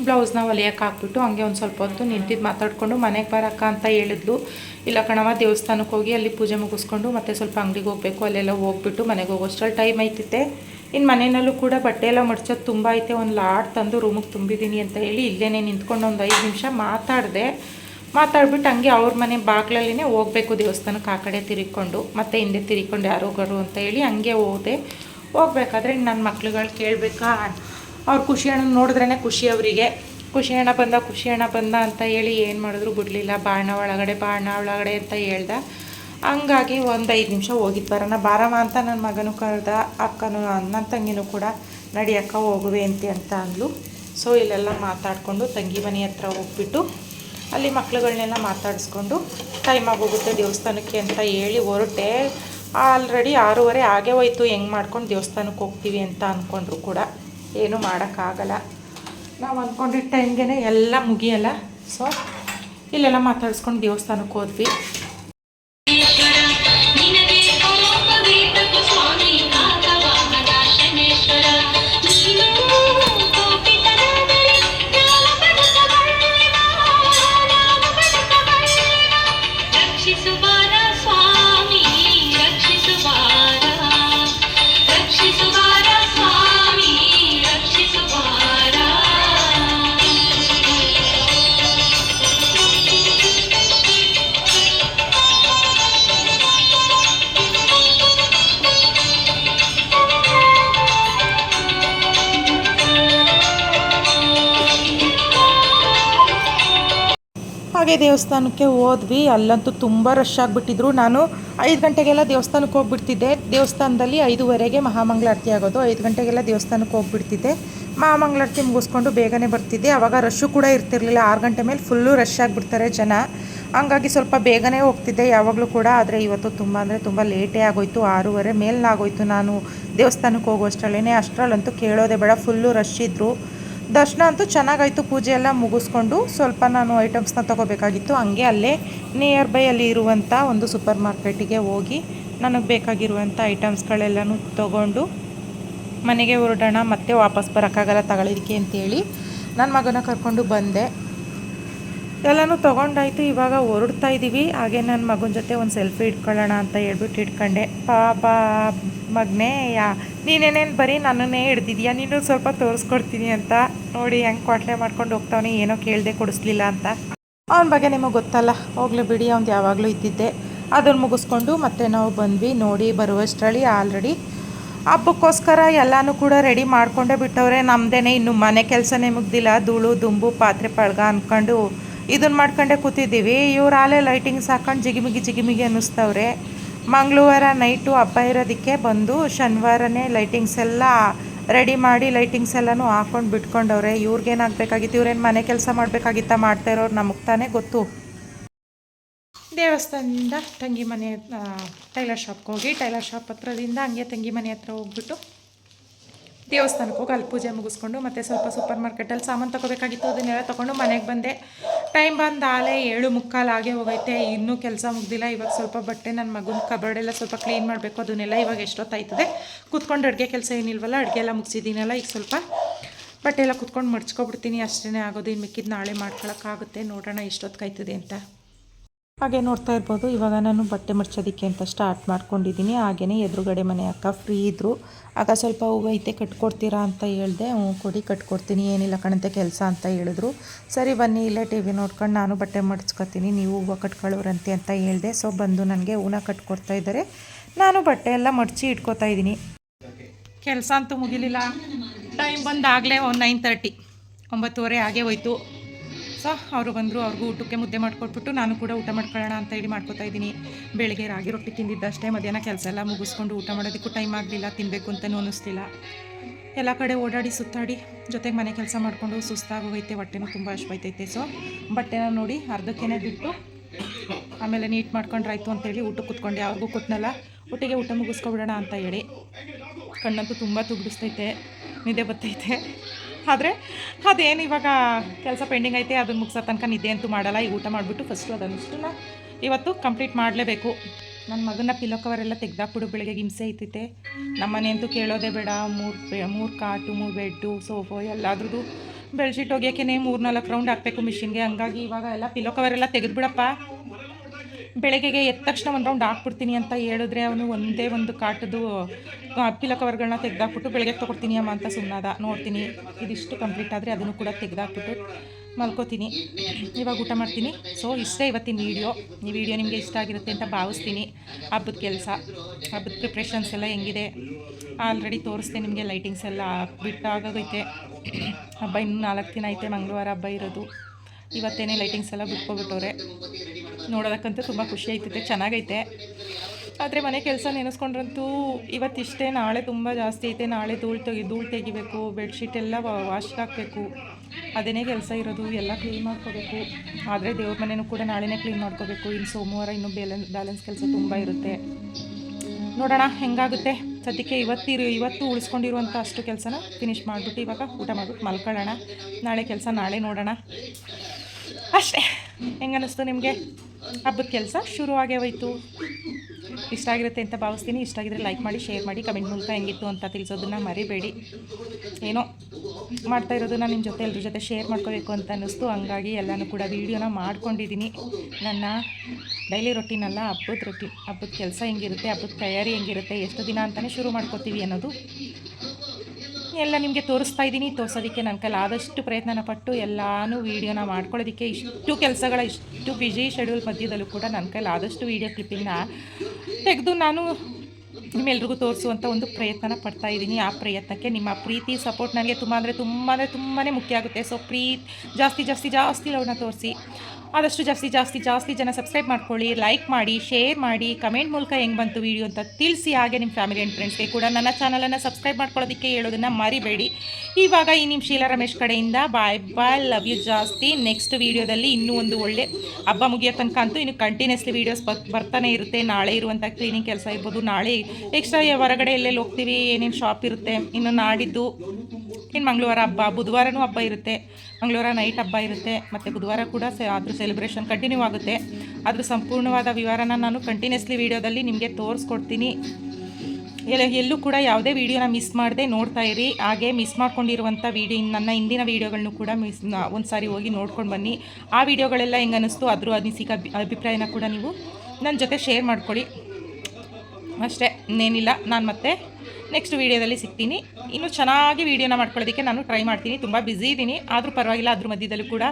ಬ್ಲೌಸ್ನ ಹೊಲಿಯೋಕೆ ಹಾಕ್ಬಿಟ್ಟು ಹಂಗೆ ಒಂದು ಸ್ವಲ್ಪ ಹೊತ್ತು ನಿಂತಿದ್ದು ಮಾತಾಡಿಕೊಂಡು ಮನೆಗೆ ಬರಕ್ಕ ಅಂತ ಹೇಳಿದ್ಲು. ಇಲ್ಲ ಕಣವ ದೇವಸ್ಥಾನಕ್ಕೆ ಹೋಗಿ ಅಲ್ಲಿ ಪೂಜೆ ಮುಗಿಸ್ಕೊಂಡು ಮತ್ತೆ ಸ್ವಲ್ಪ ಅಂಗಡಿಗೆ ಹೋಗಬೇಕು, ಅಲ್ಲೆಲ್ಲ ಹೋಗ್ಬಿಟ್ಟು ಮನೆಗೆ ಹೋಗೋಷ್ಟರಲ್ಲಿ ಟೈಮ್ ಐತಿತ್ತೆ. ಇನ್ನು ಮನೆಯಲ್ಲೂ ಕೂಡ ಬಟ್ಟೆ ಎಲ್ಲ ಮಡ್ಚೋದು ತುಂಬ ಐತೆ, ಒಂದು ಲಾಡ್ ತಂದು ರೂಮಿಗೆ ತುಂಬಿದ್ದೀನಿ ಅಂತ ಹೇಳಿ ಇಲ್ಲೇ ನಿಂತ್ಕೊಂಡು ಒಂದು ಐದು ನಿಮಿಷ ಮಾತಾಡಿದೆ. ಮಾತಾಡ್ಬಿಟ್ಟು ಹಂಗೆ ಅವ್ರ ಮನೆ ಬಾಗ್ಲಲ್ಲಿನೇ ಹೋಗ್ಬೇಕು ದೇವಸ್ಥಾನಕ್ಕೆ ಆ ಕಡೆ ತಿರ್ಕೊಂಡು, ಮತ್ತೆ ಹಿಂದೆ ತಿರ್ಕೊಂಡು ಯಾರೋ ಗರು ಅಂತ ಹೇಳಿ ಹಂಗೆ ಹೋದೆ. ಹೋಗ್ಬೇಕಾದ್ರೆ ನನ್ನ ಮಕ್ಳುಗಳು ಕೇಳಬೇಕಾ? ಅವ್ರು ಖುಷಿ ಅಣ್ಣ ನೋಡಿದ್ರೇ ಖುಷಿ ಅವರಿಗೆ. ಖುಷಿ ಹಣ ಬಂದ, ಖುಷಿ ಹಣ ಬಂದ ಅಂತ ಹೇಳಿ ಏನು ಮಾಡಿದ್ರು ಬಿಡಲಿಲ್ಲ. ಬಾಣ ಒಳಗಡೆ ಬಾಣ ಒಳಗಡೆ ಅಂತ ಹೇಳ್ದೆ. ಹಂಗಾಗಿ ಒಂದು ಐದು ನಿಮಿಷ ಹೋಗಿದ್ದು ಬರೋಣ, ಬಾರಮ್ಮ ಅಂತ ನನ್ನ ಮಗನೂ ಕರೆದ, ಅಕ್ಕನೂ ನನ್ನ ತಂಗಿನೂ ಕೂಡ ನಡಿ ಅಕ್ಕ ಹೋಗುವೆ ಅಂತೆ ಅಂತ ಅಂದ್ಲು. ಸೊ ಇಲ್ಲೆಲ್ಲ ಮಾತಾಡಿಕೊಂಡು ತಂಗಿ ಮನೆ ಹತ್ರ ಹೋಗ್ಬಿಟ್ಟು ಅಲ್ಲಿ ಮಕ್ಳುಗಳನ್ನೆಲ್ಲ ಮಾತಾಡಿಸ್ಕೊಂಡು ಟೈಮ್ ಆಗೋಗುತ್ತೆ ದೇವಸ್ಥಾನಕ್ಕೆ ಅಂತ ಹೇಳಿ ಹೊರಟೆ. ಆಲ್ರೆಡಿ ಆರೂವರೆ ಆಗೇ ಹೋಯ್ತು, ಹೆಂಗೆ ಮಾಡ್ಕೊಂಡು ದೇವಸ್ಥಾನಕ್ಕೆ ಹೋಗ್ತೀವಿ ಅಂತ ಅಂದ್ಕೊಂಡ್ರು ಕೂಡ. ಏನೂ ಮಾಡೋಕ್ಕಾಗಲ್ಲ. ನಾವು ಅಂದ್ಕೊಂಡಿದ್ದ ಟೈಮ್ಗೆ ಎಲ್ಲ ಮುಗಿಯಲ್ಲ. ಸೊ ಇಲ್ಲೆಲ್ಲ ಮಾತಾಡಿಸ್ಕೊಂಡು ದೇವಸ್ಥಾನಕ್ಕೆ ಹೋದ್ವಿ. ಹಾಗೆ ದೇವಸ್ಥಾನಕ್ಕೆ ಹೋದ್ವಿ. ಅಲ್ಲಂತೂ ತುಂಬ ರಶ್ ಆಗಿಬಿಟ್ಟಿದ್ರು. ನಾನು ಐದು ಗಂಟೆಗೆಲ್ಲ ದೇವಸ್ಥಾನಕ್ಕೆ ಹೋಗ್ಬಿಡ್ತಿದ್ದೆ. ದೇವಸ್ಥಾನದಲ್ಲಿ ಐದುವರೆಗೆ ಮಹಾಮಂಗಳಾರತಿ ಆಗೋದು. ಐದು ಗಂಟೆಗೆಲ್ಲ ದೇವಸ್ಥಾನಕ್ಕೆ ಹೋಗ್ಬಿಡ್ತಿದ್ದೆ. ಮಹಾಮಂಗಳಾರತಿ ಮುಗಿಸ್ಕೊಂಡು ಬೇಗನೆ ಬರ್ತಿದ್ದೆ. ಆವಾಗ ರಶ್ಶು ಕೂಡ ಇರ್ತಿರ್ಲಿಲ್ಲ. ಆರು ಗಂಟೆ ಮೇಲೆ ಫುಲ್ಲು ರಶ್ ಆಗಿಬಿಡ್ತಾರೆ ಜನ. ಹಂಗಾಗಿ ಸ್ವಲ್ಪ ಬೇಗನೆ ಹೋಗ್ತಿದ್ದೆ ಯಾವಾಗಲೂ ಕೂಡ. ಆದರೆ ಇವತ್ತು ತುಂಬ ಅಂದರೆ ತುಂಬ ಲೇಟೇ ಆಗೋಯ್ತು. ಆರೂವರೆ ಮೇಲಾಗೋಯಿತು ನಾನು ದೇವಸ್ಥಾನಕ್ಕೆ ಹೋಗುವಷ್ಟರಲ್ಲೇ ಅಷ್ಟರಲ್ಲಂತೂ ಕೇಳೋದೇ ಬೇಡ. ಫುಲ್ಲು ರಶ್ ಇದ್ದರು ದರ್ಶನ ಅಂತೂ ಚೆನ್ನಾಗಾಯಿತು, ಪೂಜೆ ಎಲ್ಲ ಮುಗಿಸ್ಕೊಂಡು ಸ್ವಲ್ಪ ನಾನು ಐಟಮ್ಸ್ನ ತೊಗೋಬೇಕಾಗಿತ್ತು. ಹಂಗೆ ಅಲ್ಲೇ ನಿಯರ್ ಬೈ ಅಲ್ಲಿ ಇರುವಂಥ ಒಂದು ಸೂಪರ್ ಮಾರ್ಕೆಟಿಗೆ ಹೋಗಿ ನನಗೆ ಬೇಕಾಗಿರುವಂಥ ಐಟಮ್ಸ್ಗಳೆಲ್ಲನೂ ತೊಗೊಂಡು ಮನೆಗೆ ಹೊರಡೋಣ, ಮತ್ತೆ ವಾಪಸ್ ಬರೋಕ್ಕಾಗಲ್ಲ ತಗೊಳ್ಳೋದಕ್ಕೆ ಅಂತೇಳಿ ನನ್ನ ಮಗನ ಕರ್ಕೊಂಡು ಬಂದೆ. ಎಲ್ಲನೂ ತೊಗೊಂಡಾಯ್ತು, ಇವಾಗ ಹೊರಡ್ತಾ ಇದ್ದೀವಿ ಹಾಗೆ ನನ್ನ ಮಗನ ಜೊತೆ ಒಂದು ಸೆಲ್ಫಿ ಇಟ್ಕೊಳ್ಳೋಣ ಅಂತ ಹೇಳ್ಬಿಟ್ಟು ಇಟ್ಕೊಂಡೆ. ಪಾಪ ಮಗನೇ, ಯಾ ನೀನೇನೇನು ಬರೀ ನನ್ನನ್ನೇ ಹಿಡ್ದಿದ್ಯಾ? ನೀನು ಸ್ವಲ್ಪ ತೋರಿಸ್ಕೊಡ್ತೀನಿ ಅಂತ ನೋಡಿ ಹೆಂಗೆ ಕೊಟ್ಲೆ ಮಾಡ್ಕೊಂಡು ಹೋಗ್ತಾವನೆ, ಏನೋ ಕೇಳದೆ ಕೊಡಿಸ್ಲಿಲ್ಲ ಅಂತ. ಅವನ ಬಗ್ಗೆ ನಿಮಗೆ ಗೊತ್ತಲ್ಲ, ಹೋಗ್ಲಿ ಬಿಡಿ ಅವ್ನು ಯಾವಾಗಲೂ ಇದ್ದಿದ್ದೆ. ಅದನ್ನು ಮುಗಿಸ್ಕೊಂಡು ಮತ್ತೆ ನಾವು ಬಂದ್ವಿ, ನೋಡಿ ಬರುವಷ್ಟರಲ್ಲಿ ಆಲ್ರೆಡಿ ಹಬ್ಬಕ್ಕೋಸ್ಕರ ಎಲ್ಲನೂ ಕೂಡ ರೆಡಿ ಮಾಡ್ಕೊಂಡೇ ಬಿಟ್ಟವ್ರೆ. ನಮ್ಮದೇನೆ ಇನ್ನು ಮನೆ ಕೆಲಸನೇ ಮುಗ್ದಿಲ್ಲ, ಧೂಳು, ದುಂಬು, ಪಾತ್ರೆ, ಪಳಗ ಅಂದ್ಕೊಂಡು ಇದನ್ನ ಮಾಡ್ಕೊಂಡೇ ಕೂತಿದ್ದೀವಿ. ಇವ್ರು ಆಲೇ ಲೈಟಿಂಗ್ಸ್ ಹಾಕೊಂಡು ಜಿಗಿಮಿಗಿ ಜಿಗಿಮಿಗಿ ಅನ್ನಿಸ್ತವ್ರೆ. ಮಂಗಳವಾರ ನೈಟು ಹಬ್ಬ ಇರೋದಕ್ಕೆ ಬಂದು ಶನಿವಾರನೇ ಲೈಟಿಂಗ್ಸ್ ಎಲ್ಲ ರೆಡಿ ಮಾಡಿ ಲೈಟಿಂಗ್ಸ್ ಎಲ್ಲನೂ ಹಾಕ್ಕೊಂಡು ಬಿಟ್ಕೊಂಡವ್ರೆ. ಇವ್ರಿಗೇನಾಗಬೇಕಾಗಿತ್ತು ಇವ್ರೇನು ಮನೆ ಕೆಲಸ ಮಾಡಬೇಕಾಗಿತ್ತ? ಮಾಡ್ತಾ ಇರೋರು ನಮಗೆ ತಾನೇ ಗೊತ್ತು. ದೇವಸ್ಥಾನದಿಂದ ತಂಗಿ ಮನೆ ಟೈಲರ್ ಶಾಪ್ಗೆ ಹೋಗಿ ಟೈಲರ್ ಶಾಪ್ ಹತ್ರದಿಂದ ಹಂಗೆ ತಂಗಿ ಮನೆ ಹತ್ರ ಹೋಗ್ಬಿಟ್ಟು ದೇವಸ್ಥಾನಕ್ಕೆ ಹೋಗಿ ಅಲ್ಲಿ ಪೂಜೆ ಮುಗಿಸ್ಕೊಂಡು ಮತ್ತೆ ಸ್ವಲ್ಪ ಸೂಪರ್ ಮಾರ್ಕೆಟಲ್ಲಿ ಸಾಮಾನು ತೊಗೋಬೇಕಾಗಿತ್ತು. ಅದನ್ನೆಲ್ಲ ತೊಗೊಂಡು ಮನೆಗೆ ಬಂದೆ. ಟೈಮ್ ಬಂದು ಆಲೆ ಏಳು ಮುಕ್ಕಾಲು ಆಗೇ ಹೋಗೈತೆ, ಇನ್ನೂ ಕೆಲಸ ಮುಗ್ದಿಲ್ಲ. ಇವಾಗ ಸ್ವಲ್ಪ ಬಟ್ಟೆ ನನ್ನ ಮಗನ ಕಬರ್ಡ್ ಎಲ್ಲ ಸ್ವಲ್ಪ ಕ್ಲೀನ್ ಮಾಡಬೇಕು, ಅದನ್ನೆಲ್ಲ ಇವಾಗ ಎಷ್ಟೊತ್ತಾಯ್ತದೆ ಕೂತ್ಕೊಂಡು ಅಡುಗೆ ಕೆಲಸ ಏನಿಲ್ವಲ್ಲ, ಅಡುಗೆ ಎಲ್ಲ ಮುಗಿಸಿದ್ದೀನಲ್ಲ ಈಗ ಸ್ವಲ್ಪ ಬಟ್ಟೆ ಎಲ್ಲ ಕುತ್ಕೊಂಡು ಮಡ್ಚ್ಕೊಬಿಡ್ತೀನಿ. ಅಷ್ಟೇ ಆಗೋದು ಇನ್ನು ಮಿಕ್ಕಿದ್ದು ನಾಳೆ ಮಾಡ್ಕೊಳಕ್ಕಾಗುತ್ತೆ. ನೋಡೋಣ ಎಷ್ಟೊತ್ತಾಯ್ತದೆ ಅಂತ. ಹಾಗೆ ನೋಡ್ತಾ ಇರ್ಬೋದು, ಇವಾಗ ನಾನು ಬಟ್ಟೆ ಮಡ್ಚೋದಕ್ಕೆ ಅಂತ ಸ್ಟಾರ್ಟ್ ಮಾಡ್ಕೊಂಡಿದ್ದೀನಿ. ಹಾಗೆಯೇ ಎದುರುಗಡೆ ಮನೆ ಅಕ್ಕ ಫ್ರೀ ಇದ್ದರು ಆಗ ಸ್ವಲ್ಪ ಹೂವು ಐತೆ ಕಟ್ಕೊಡ್ತೀರಾ ಅಂತ ಹೇಳಿದೆ, ಹ್ಞೂ ಕೊಡಿ ಕಟ್ಕೊಡ್ತೀನಿ, ಏನಿಲ್ಲ ಕಣಂತೆ ಕೆಲಸ ಅಂತ ಹೇಳಿದ್ರು. ಸರಿ ಬನ್ನಿ, ಇಲ್ಲೇ ಟಿ ವಿ ನೋಡ್ಕೊಂಡು ನಾನು ಬಟ್ಟೆ ಮಡ್ಚ್ಕೊತೀನಿ, ನೀವು ಹೂವು ಕಟ್ಕೊಳ್ಳೋರಂತೆ ಅಂತ ಹೇಳಿದೆ. ಸೊ ಬಂದು ನನಗೆ ಹೂನ ಕಟ್ಕೊಡ್ತಾ ಇದ್ದಾರೆ. ನಾನು ಬಟ್ಟೆ ಎಲ್ಲ ಮಡ್ಚಿ ಇಟ್ಕೋತಾ ಇದ್ದೀನಿ. ಕೆಲಸ ಅಂತೂ ಮುಗಿಲಿಲ್ಲ. ಟೈಮ್ ಬಂದಾಗಲೇ ಒಂದು ನೈನ್ ತರ್ಟಿ ಒಂಬತ್ತುವರೆ ಹಾಗೆ ಹೋಯ್ತು. ಸೊ ಅವರು ಬಂದರು, ಅವ್ರಿಗೂ ಊಟಕ್ಕೆ ಮುದ್ದೆ ಮಾಡಿಕೊಟ್ಬಿಟ್ಟು ನಾನು ಕೂಡ ಊಟ ಮಾಡ್ಕೊಳ್ಳೋಣ ಅಂತ ಹೇಳಿ ಮಾಡ್ಕೋತಾ ಇದ್ದೀನಿ. ಬೆಳಗ್ಗೆ ರಾಗಿ ರೊಟ್ಟಿ ತಿಂದಿದ್ದಷ್ಟೇ, ಮಧ್ಯಾಹ್ನ ಕೆಲಸ ಎಲ್ಲ ಮುಗಿಸ್ಕೊಂಡು ಊಟ ಮಾಡೋದಕ್ಕೂ ಟೈಮ್ ಆಗಲಿಲ್ಲ ತಿನ್ನಬೇಕು ಅಂತಲೂ ಅನ್ನಿಸ್ತಿಲ್ಲ ಎಲ್ಲ ಕಡೆ ಓಡಾಡಿ ಸುತ್ತಾಡಿ, ಜೊತೆಗೆ ಮನೆ ಕೆಲಸ ಮಾಡಿಕೊಂಡು ಸುಸ್ತಾಗೋಗೈತೆ, ಹೊಟ್ಟೆನೂ ತುಂಬ ಅಶ್ವೈತೈತೆ ಸೊ ಬಟ್ಟೆನ ನೋಡಿ ಅರ್ಧಕ್ಕೇನೆ ಬಿಟ್ಟು ಆಮೇಲೆ ನೀಟ್ ಮಾಡ್ಕೊಂಡ್ರಾಯ್ತು ಅಂತೇಳಿ ಊಟಕ್ಕೆ ಕುತ್ಕೊಂಡೆ. ಅವ್ರಿಗೂ ಕೊಟ್ಟನಲ್ಲ ಒಟ್ಟಿಗೆ ಊಟ ಮುಗಿಸ್ಕೊಬಿಡೋಣ ಅಂತ ಹೇಳಿ. ಕಣ್ಣಂತೂ ತುಂಬ ತುಗ್ಡಿಸ್ತೈತೆ ನಿದ್ದೆ ಬರ್ತೈತೆ. ಆದರೆ ಅದೇನು ಇವಾಗ ಕೆಲಸ ಪೆಂಡಿಂಗ್ ಐತೆ ಅದನ್ನು ಮುಗಿಸೋ ತನಕ ನಿದ್ದೆ ಅಂತೂ ಮಾಡಲ್ಲ. ಈಗ ಊಟ ಮಾಡಿಬಿಟ್ಟು ಫಸ್ಟು ಅದನ್ನಿಷ್ಟನ್ನ ಇವತ್ತು ಕಂಪ್ಲೀಟ್ ಮಾಡಲೇಬೇಕು. ನನ್ನ ಮಗನ ಪಿಲೋ ಕವರೆಲ್ಲ ತೆಗ್ದಾಕ್ಬಿಡು, ಬೆಳಗ್ಗೆ ಹಿಂಸೆ ಐತೈತೆ ನಮ್ಮ ಮನೆ ಅಂತೂ ಕೇಳೋದೇ ಬೇಡ. ಮೂರು ಮೂರು ಕಾಟು ಮೂರು ಬೆಡ್ಡು ಸೋಫೋ ಎಲ್ಲಾದ್ರದ್ದು ಬೆಡ್ಶೀಟ್ ಒಗ್ಯೋಕೆ ಮೂರು ನಾಲ್ಕು ರೌಂಡ್ ಹಾಕಬೇಕು ಮಿಷಿನ್ಗೆ ಹಂಗಾಗಿ ಇವಾಗ ಎಲ್ಲ ಪಿಲೋ ಕವರೆಲ್ಲ ತೆಗೆದ್ಬಿಡಪ್ಪ. ಬೆಳಗ್ಗೆಗೆ ಎದ್ದ ತಕ್ಷಣ ಒಂದು ರೌಂಡ್ ಹಾಕ್ಬಿಡ್ತೀನಿ ಅಂತ ಹೇಳಿದ್ರೆ ಅವನು ಒಂದೇ ಒಂದು ಕಾಟದು ಅಪ್ಪಿಲ ಕವರ್ಗಳನ್ನ ತೆಗೆದಾಕ್ಬಿಟ್ಟು ಬೆಳಗ್ಗೆ ತೊಗೊಡ್ತೀನಿ ಅಮ್ಮ ಅಂತ ಸುಮ್ಮನಾದ ನೋಡ್ತೀನಿ, ಇದಿಷ್ಟು ಕಂಪ್ಲೀಟ್ ಆದರೆ ಅದನ್ನು ಕೂಡ ತೆಗೆದಾಕ್ಬಿಟ್ಟು ಮಲ್ಕೋತೀನಿ. ಇವಾಗ ಊಟ ಮಾಡ್ತೀನಿ. ಸೊ ಇಷ್ಟೇ ಇವತ್ತಿನ ವೀಡಿಯೋ ಈ ವಿಡಿಯೋ ನಿಮಗೆ ಇಷ್ಟ ಆಗಿರುತ್ತೆ ಅಂತ ಭಾವಿಸ್ತೀನಿ. ಹಬ್ಬದ ಕೆಲಸ, ಹಬ್ಬದ ಪ್ರಿಪ್ರೇಷನ್ಸ್ ಎಲ್ಲ ಹೆಂಗಿದೆ? ಆಲ್ರೆಡಿ ತೋರಿಸ್ದೆ ನಿಮಗೆ ಲೈಟಿಂಗ್ಸ್ ಎಲ್ಲ ಬಿಟ್ಟಾಗೋಗೈತೆ ಹಬ್ಬ ಇನ್ನೂ ನಾಲ್ಕು ದಿನ ಐತೆ, ಮಂಗಳವಾರ ಹಬ್ಬ ಇರೋದು. ಇವತ್ತೇನೇ ಲೈಟಿಂಗ್ಸ್ ಎಲ್ಲ ಬಿಟ್ಕೊಬಿಟ್ಟವ್ರೆ. ನೋಡೋದಕ್ಕಂತೂ ತುಂಬ ಖುಷಿ ಆಯ್ತೈತೆ ಚೆನ್ನಾಗೈತೆ. ಆದರೆ ಮನೆ ಕೆಲಸ ನೆನೆಸ್ಕೊಂಡ್ರಂತೂ ಇವತ್ತಿಷ್ಟೇ ನಾಳೆ ತುಂಬ ಜಾಸ್ತಿ ಐತೆ, ನಾಳೆ ಧೂಳು ತೆಗಿ, ಧೂಳು ತೆಗಿಬೇಕು, ಬೆಡ್ಶೀಟ್ ಎಲ್ಲ ವಾಶ್ ಹಾಕಬೇಕು. ಅದೇನೇ ಕೆಲಸ ಇರೋದು, ಎಲ್ಲ ಕ್ಲೀನ್ ಮಾಡ್ಕೋಬೇಕು. ಆದರೆ ದೇವ್ರ ಮನೆಯೂ ಕೂಡ ನಾಳೆನೇ ಕ್ಲೀನ್ ಮಾಡ್ಕೋಬೇಕು. ಇನ್ನು ಸೋಮವಾರ ಇನ್ನೂ ಬ್ಯಾಲೆನ್ಸ್ ಬ್ಯಾಲೆನ್ಸ್ ಕೆಲಸ ತುಂಬ ಇರುತ್ತೆ. ನೋಡೋಣ ಹೆಂಗಾಗುತ್ತೆ. ಸದ್ಯಕ್ಕೆ ಇವತ್ತಿರು ಇವತ್ತು ಉಳಿಸ್ಕೊಂಡಿರುವಂಥ ಅಷ್ಟು ಕೆಲಸನ ಫಿನಿಷ್ ಮಾಡಿಬಿಟ್ಟು ಇವಾಗ ಊಟ ಮಾಡ್ಬಿಟ್ಟು ಮಲ್ಕೊಳ್ಳೋಣ. ನಾಳೆ ಕೆಲಸ ನಾಳೆ ನೋಡೋಣ. ಅಷ್ಟೇ. ಹೆಂಗನ್ನಿಸ್ತು ನಿಮಗೆ? ಹಬ್ಬದ ಕೆಲಸ ಶುರುವಾಗೇ ಹೋಯಿತು ಇಷ್ಟ ಆಗಿರುತ್ತೆ ಅಂತ ಭಾವಿಸ್ತೀನಿ. ಇಷ್ಟ ಆಗಿದ್ರೆ ಲೈಕ್ ಮಾಡಿ ಶೇರ್ ಮಾಡಿ ಕಮೆಂಟ್ ಮೂಲಕ ಹೆಂಗಿತ್ತು ಅಂತ ತಿಳಿಸೋದನ್ನ ಮರಿಬೇಡಿ. ಏನೋ ಮಾಡ್ತಾ ಇರೋದನ್ನ ನಿಮ್ಮ ಜೊತೆ ಎಲ್ಲರ ಜೊತೆ ಶೇರ್ ಮಾಡ್ಕೋಬೇಕು ಅಂತ ಅನ್ನಿಸ್ತು. ಹಂಗಾಗಿ ಎಲ್ಲನೂ ಕೂಡ ವೀಡಿಯೋನ ಮಾಡ್ಕೊಂಡಿದ್ದೀನಿ. ನನ್ನ ಡೈಲಿ ರೊಟ್ಟಿನಲ್ಲ ಹಬ್ಬದ ರೊಟ್ಟಿ ಹಬ್ಬದ ಕೆಲಸ ಹೆಂಗಿರುತ್ತೆ, ಹಬ್ಬದ ತಯಾರಿ ಹೆಂಗಿರುತ್ತೆ, ಎಷ್ಟು ದಿನ ಅಂತಲೇ ಶುರು ಮಾಡ್ಕೋತೀವಿ ಅನ್ನೋದು ಎಲ್ಲ ನಿಮಗೆ ತೋರಿಸ್ತಾ ಇದ್ದೀನಿ. ತೋರಿಸೋದಕ್ಕೆ ನನ್ನ ಕೈಲಿ ಆದಷ್ಟು ಪ್ರಯತ್ನನ ಪಟ್ಟು ಎಲ್ಲನೂ ವೀಡಿಯೋನ ಮಾಡ್ಕೊಳ್ಳೋದಕ್ಕೆ ಇಷ್ಟು ಕೆಲಸಗಳ, ಇಷ್ಟು ಬಿಜಿ ಶೆಡ್ಯೂಲ್ ಮಧ್ಯದಲ್ಲೂ ಕೂಡ ನನ್ನ ಕೈಲಿ ಆದಷ್ಟು ವೀಡಿಯೋ ಕ್ಲಿಪ್ಪಿಂಗ್ನ ತೆಗೆದು ನಾನು ನಿಮ್ಮೆಲ್ರಿಗೂ ತೋರಿಸುವಂಥ ಒಂದು ಪ್ರಯತ್ನನ ಪಡ್ತಾ ಇದ್ದೀನಿ. ಆ ಪ್ರಯತ್ನಕ್ಕೆ ನಿಮ್ಮ ಪ್ರೀತಿ ಸಪೋರ್ಟ್ ನನಗೆ ತುಂಬ ಅಂದರೆ ತುಂಬ ತುಂಬಾ ಮುಖ್ಯ ಆಗುತ್ತೆ. ಸೊ ಪ್ರೀತ್ ಜಾಸ್ತಿ ಜಾಸ್ತಿ ಜಾಸ್ತಿ ಲವ್ನ ತೋರಿಸಿ ಆದಷ್ಟು ಜಾಸ್ತಿ ಜಾಸ್ತಿ ಜಾಸ್ತಿ ಜನ ಸಬ್ಸ್ಕ್ರೈಬ್ ಮಾಡ್ಕೊಳ್ಳಿ ಲೈಕ್ ಮಾಡಿ ಶೇರ್ ಮಾಡಿ ಕಮೆಂಟ್ ಮೂಲಕ ಹೆಂಗೆ ಬಂತು ವೀಡಿಯೋ ಅಂತ ತಿಳಿಸಿ ಹಾಗೆ ನಿಮ್ಮ ಫ್ಯಾಮಿಲಿ ಆ್ಯಂಡ್ ಫ್ರೆಂಡ್ಸ್ಗೆ ಕೂಡ ನನ್ನ ಚಾನಲನ್ನು ಸಬ್ಸ್ಕ್ರೈಬ್ ಮಾಡ್ಕೊಳ್ಳೋದಕ್ಕೆ ಹೇಳೋದನ್ನು ಮರಿಬೇಡಿ. ಇವಾಗ ಈ ನಿಮ್ಮ ಶೀಲಾ ರಮೇಶ್ ಕಡೆಯಿಂದ ಬಾಯ್ ಬಾಯ್ ಲವ್ ಯು ಜಾಸ್ತಿ. ನೆಕ್ಸ್ಟ್ ವೀಡಿಯೋದಲ್ಲಿ ಇನ್ನೂ ಒಂದು ಒಳ್ಳೆ ಹಬ್ಬ ಮುಗಿಯೋ ತನಕ ಅಂತೂ ಇನ್ನು ಕಂಟಿನ್ಯೂಸ್ಲಿ ವೀಡಿಯೋಸ್ ಬರ್ತಾನೆ ಇರುತ್ತೆ. ನಾಳೆ ಇರುವಂಥ ಕ್ಲೀನಿಂಗ್ ಕೆಲಸ ಇರ್ಬೋದು. ನಾಳೆ ಎಕ್ಸ್ಟ್ರಾ ಹೊರಗಡೆ ಎಲ್ಲೆಲ್ಲಿ ಹೋಗ್ತೀವಿ. ಏನೇನು ಶಾಪ್ ಇರುತ್ತೆ. ಇನ್ನು ನಾಡಿದ್ದು ಇನ್ನು ಮಂಗಳವಾರ ಹಬ್ಬ, ಬುಧವಾರನೂ ಹಬ್ಬ ಇರುತ್ತೆ. ಮಂಗಳವಾರ ನೈಟ್ ಹಬ್ಬ ಇರುತ್ತೆ. ಮತ್ತು ಬುಧವಾರ ಕೂಡ ಸೆ ಅದ್ರ ಸೆಲೆಬ್ರೇಷನ್ ಕಂಟಿನ್ಯೂ ಆಗುತ್ತೆ. ಅದ್ರ ಸಂಪೂರ್ಣವಾದ ವಿವರನ ನಾನು ಕಂಟಿನ್ಯೂಸ್ಲಿ ವೀಡಿಯೋದಲ್ಲಿ ನಿಮಗೆ ತೋರಿಸ್ಕೊಡ್ತೀನಿ. ಎಲ್ಲ ಎಲ್ಲೂ ಕೂಡ ಯಾವುದೇ ವೀಡಿಯೋನ ಮಿಸ್ ಮಾಡದೆ ನೋಡ್ತಾ ಇರಿ. ಹಾಗೆ ಮಿಸ್ ಮಾಡ್ಕೊಂಡಿರುವಂಥ ವೀಡಿಯೋ ನನ್ನ ಹಿಂದಿನ ವೀಡಿಯೋಗಳನ್ನು ಕೂಡ ಮಿಸ್ ಒಂದು ಸಾರಿ ಹೋಗಿ ನೋಡ್ಕೊಂಡು ಬನ್ನಿ. ಆ ವೀಡಿಯೋಗಳೆಲ್ಲ ಹೆಂಗೆ ಅನ್ನಿಸ್ತು ಅದ್ರ ಅನಿಸಿಕೆ ಅಭಿ, ಅಭಿಪ್ರಾಯನ ಕೂಡ ನೀವು ನನ್ನ ಜೊತೆ ಶೇರ್ ಮಾಡ್ಕೊಳ್ಳಿ. ಅಷ್ಟೇ, ಇನ್ನೇನಿಲ್ಲ. ನಾನು ಮತ್ತೆ ನೆಕ್ಸ್ಟ್ ವೀಡಿಯೋದಲ್ಲಿ ಸಿಗ್ತೀನಿ. ಇನ್ನು ಚೆನ್ನಾಗಿ ವೀಡಿಯೋನ ಮಾಡ್ಕೊಳ್ಳೋದಕ್ಕೆ ನಾನು ಟ್ರೈ ಮಾಡ್ತೀನಿ. ತುಂಬ ಬ್ಯುಸಿ ಇದ್ದೀನಿ ಆದರೂ ಪರವಾಗಿಲ್ಲ ಅದ್ರ ಮಧ್ಯದಲ್ಲೂ ಕೂಡ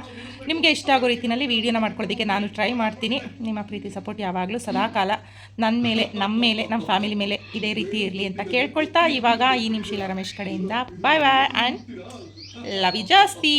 ನಿಮಗೆ ಇಷ್ಟ ಆಗೋ ರೀತಿಯಲ್ಲಿ ವೀಡಿಯೋನ ಮಾಡ್ಕೊಳ್ಳೋದಕ್ಕೆ ನಾನು ಟ್ರೈ ಮಾಡ್ತೀನಿ. ನಿಮ್ಮ ಪ್ರೀತಿ ಸಪೋರ್ಟ್ ಯಾವಾಗಲೂ ಸದಾಕಾಲ ನನ್ನ ಮೇಲೆ ನಮ್ಮ ಮೇಲೆ ನಮ್ಮ ಫ್ಯಾಮಿಲಿ ಮೇಲೆ ಇದೇ ರೀತಿ ಇರಲಿ ಅಂತ ಕೇಳ್ಕೊಳ್ತಾ ಇವಾಗ ಈ ಶೀಲಾ ರಮೇಶ್ ಕಡೆಯಿಂದ. Bye bye and love you ಜಾಸ್ತಿ.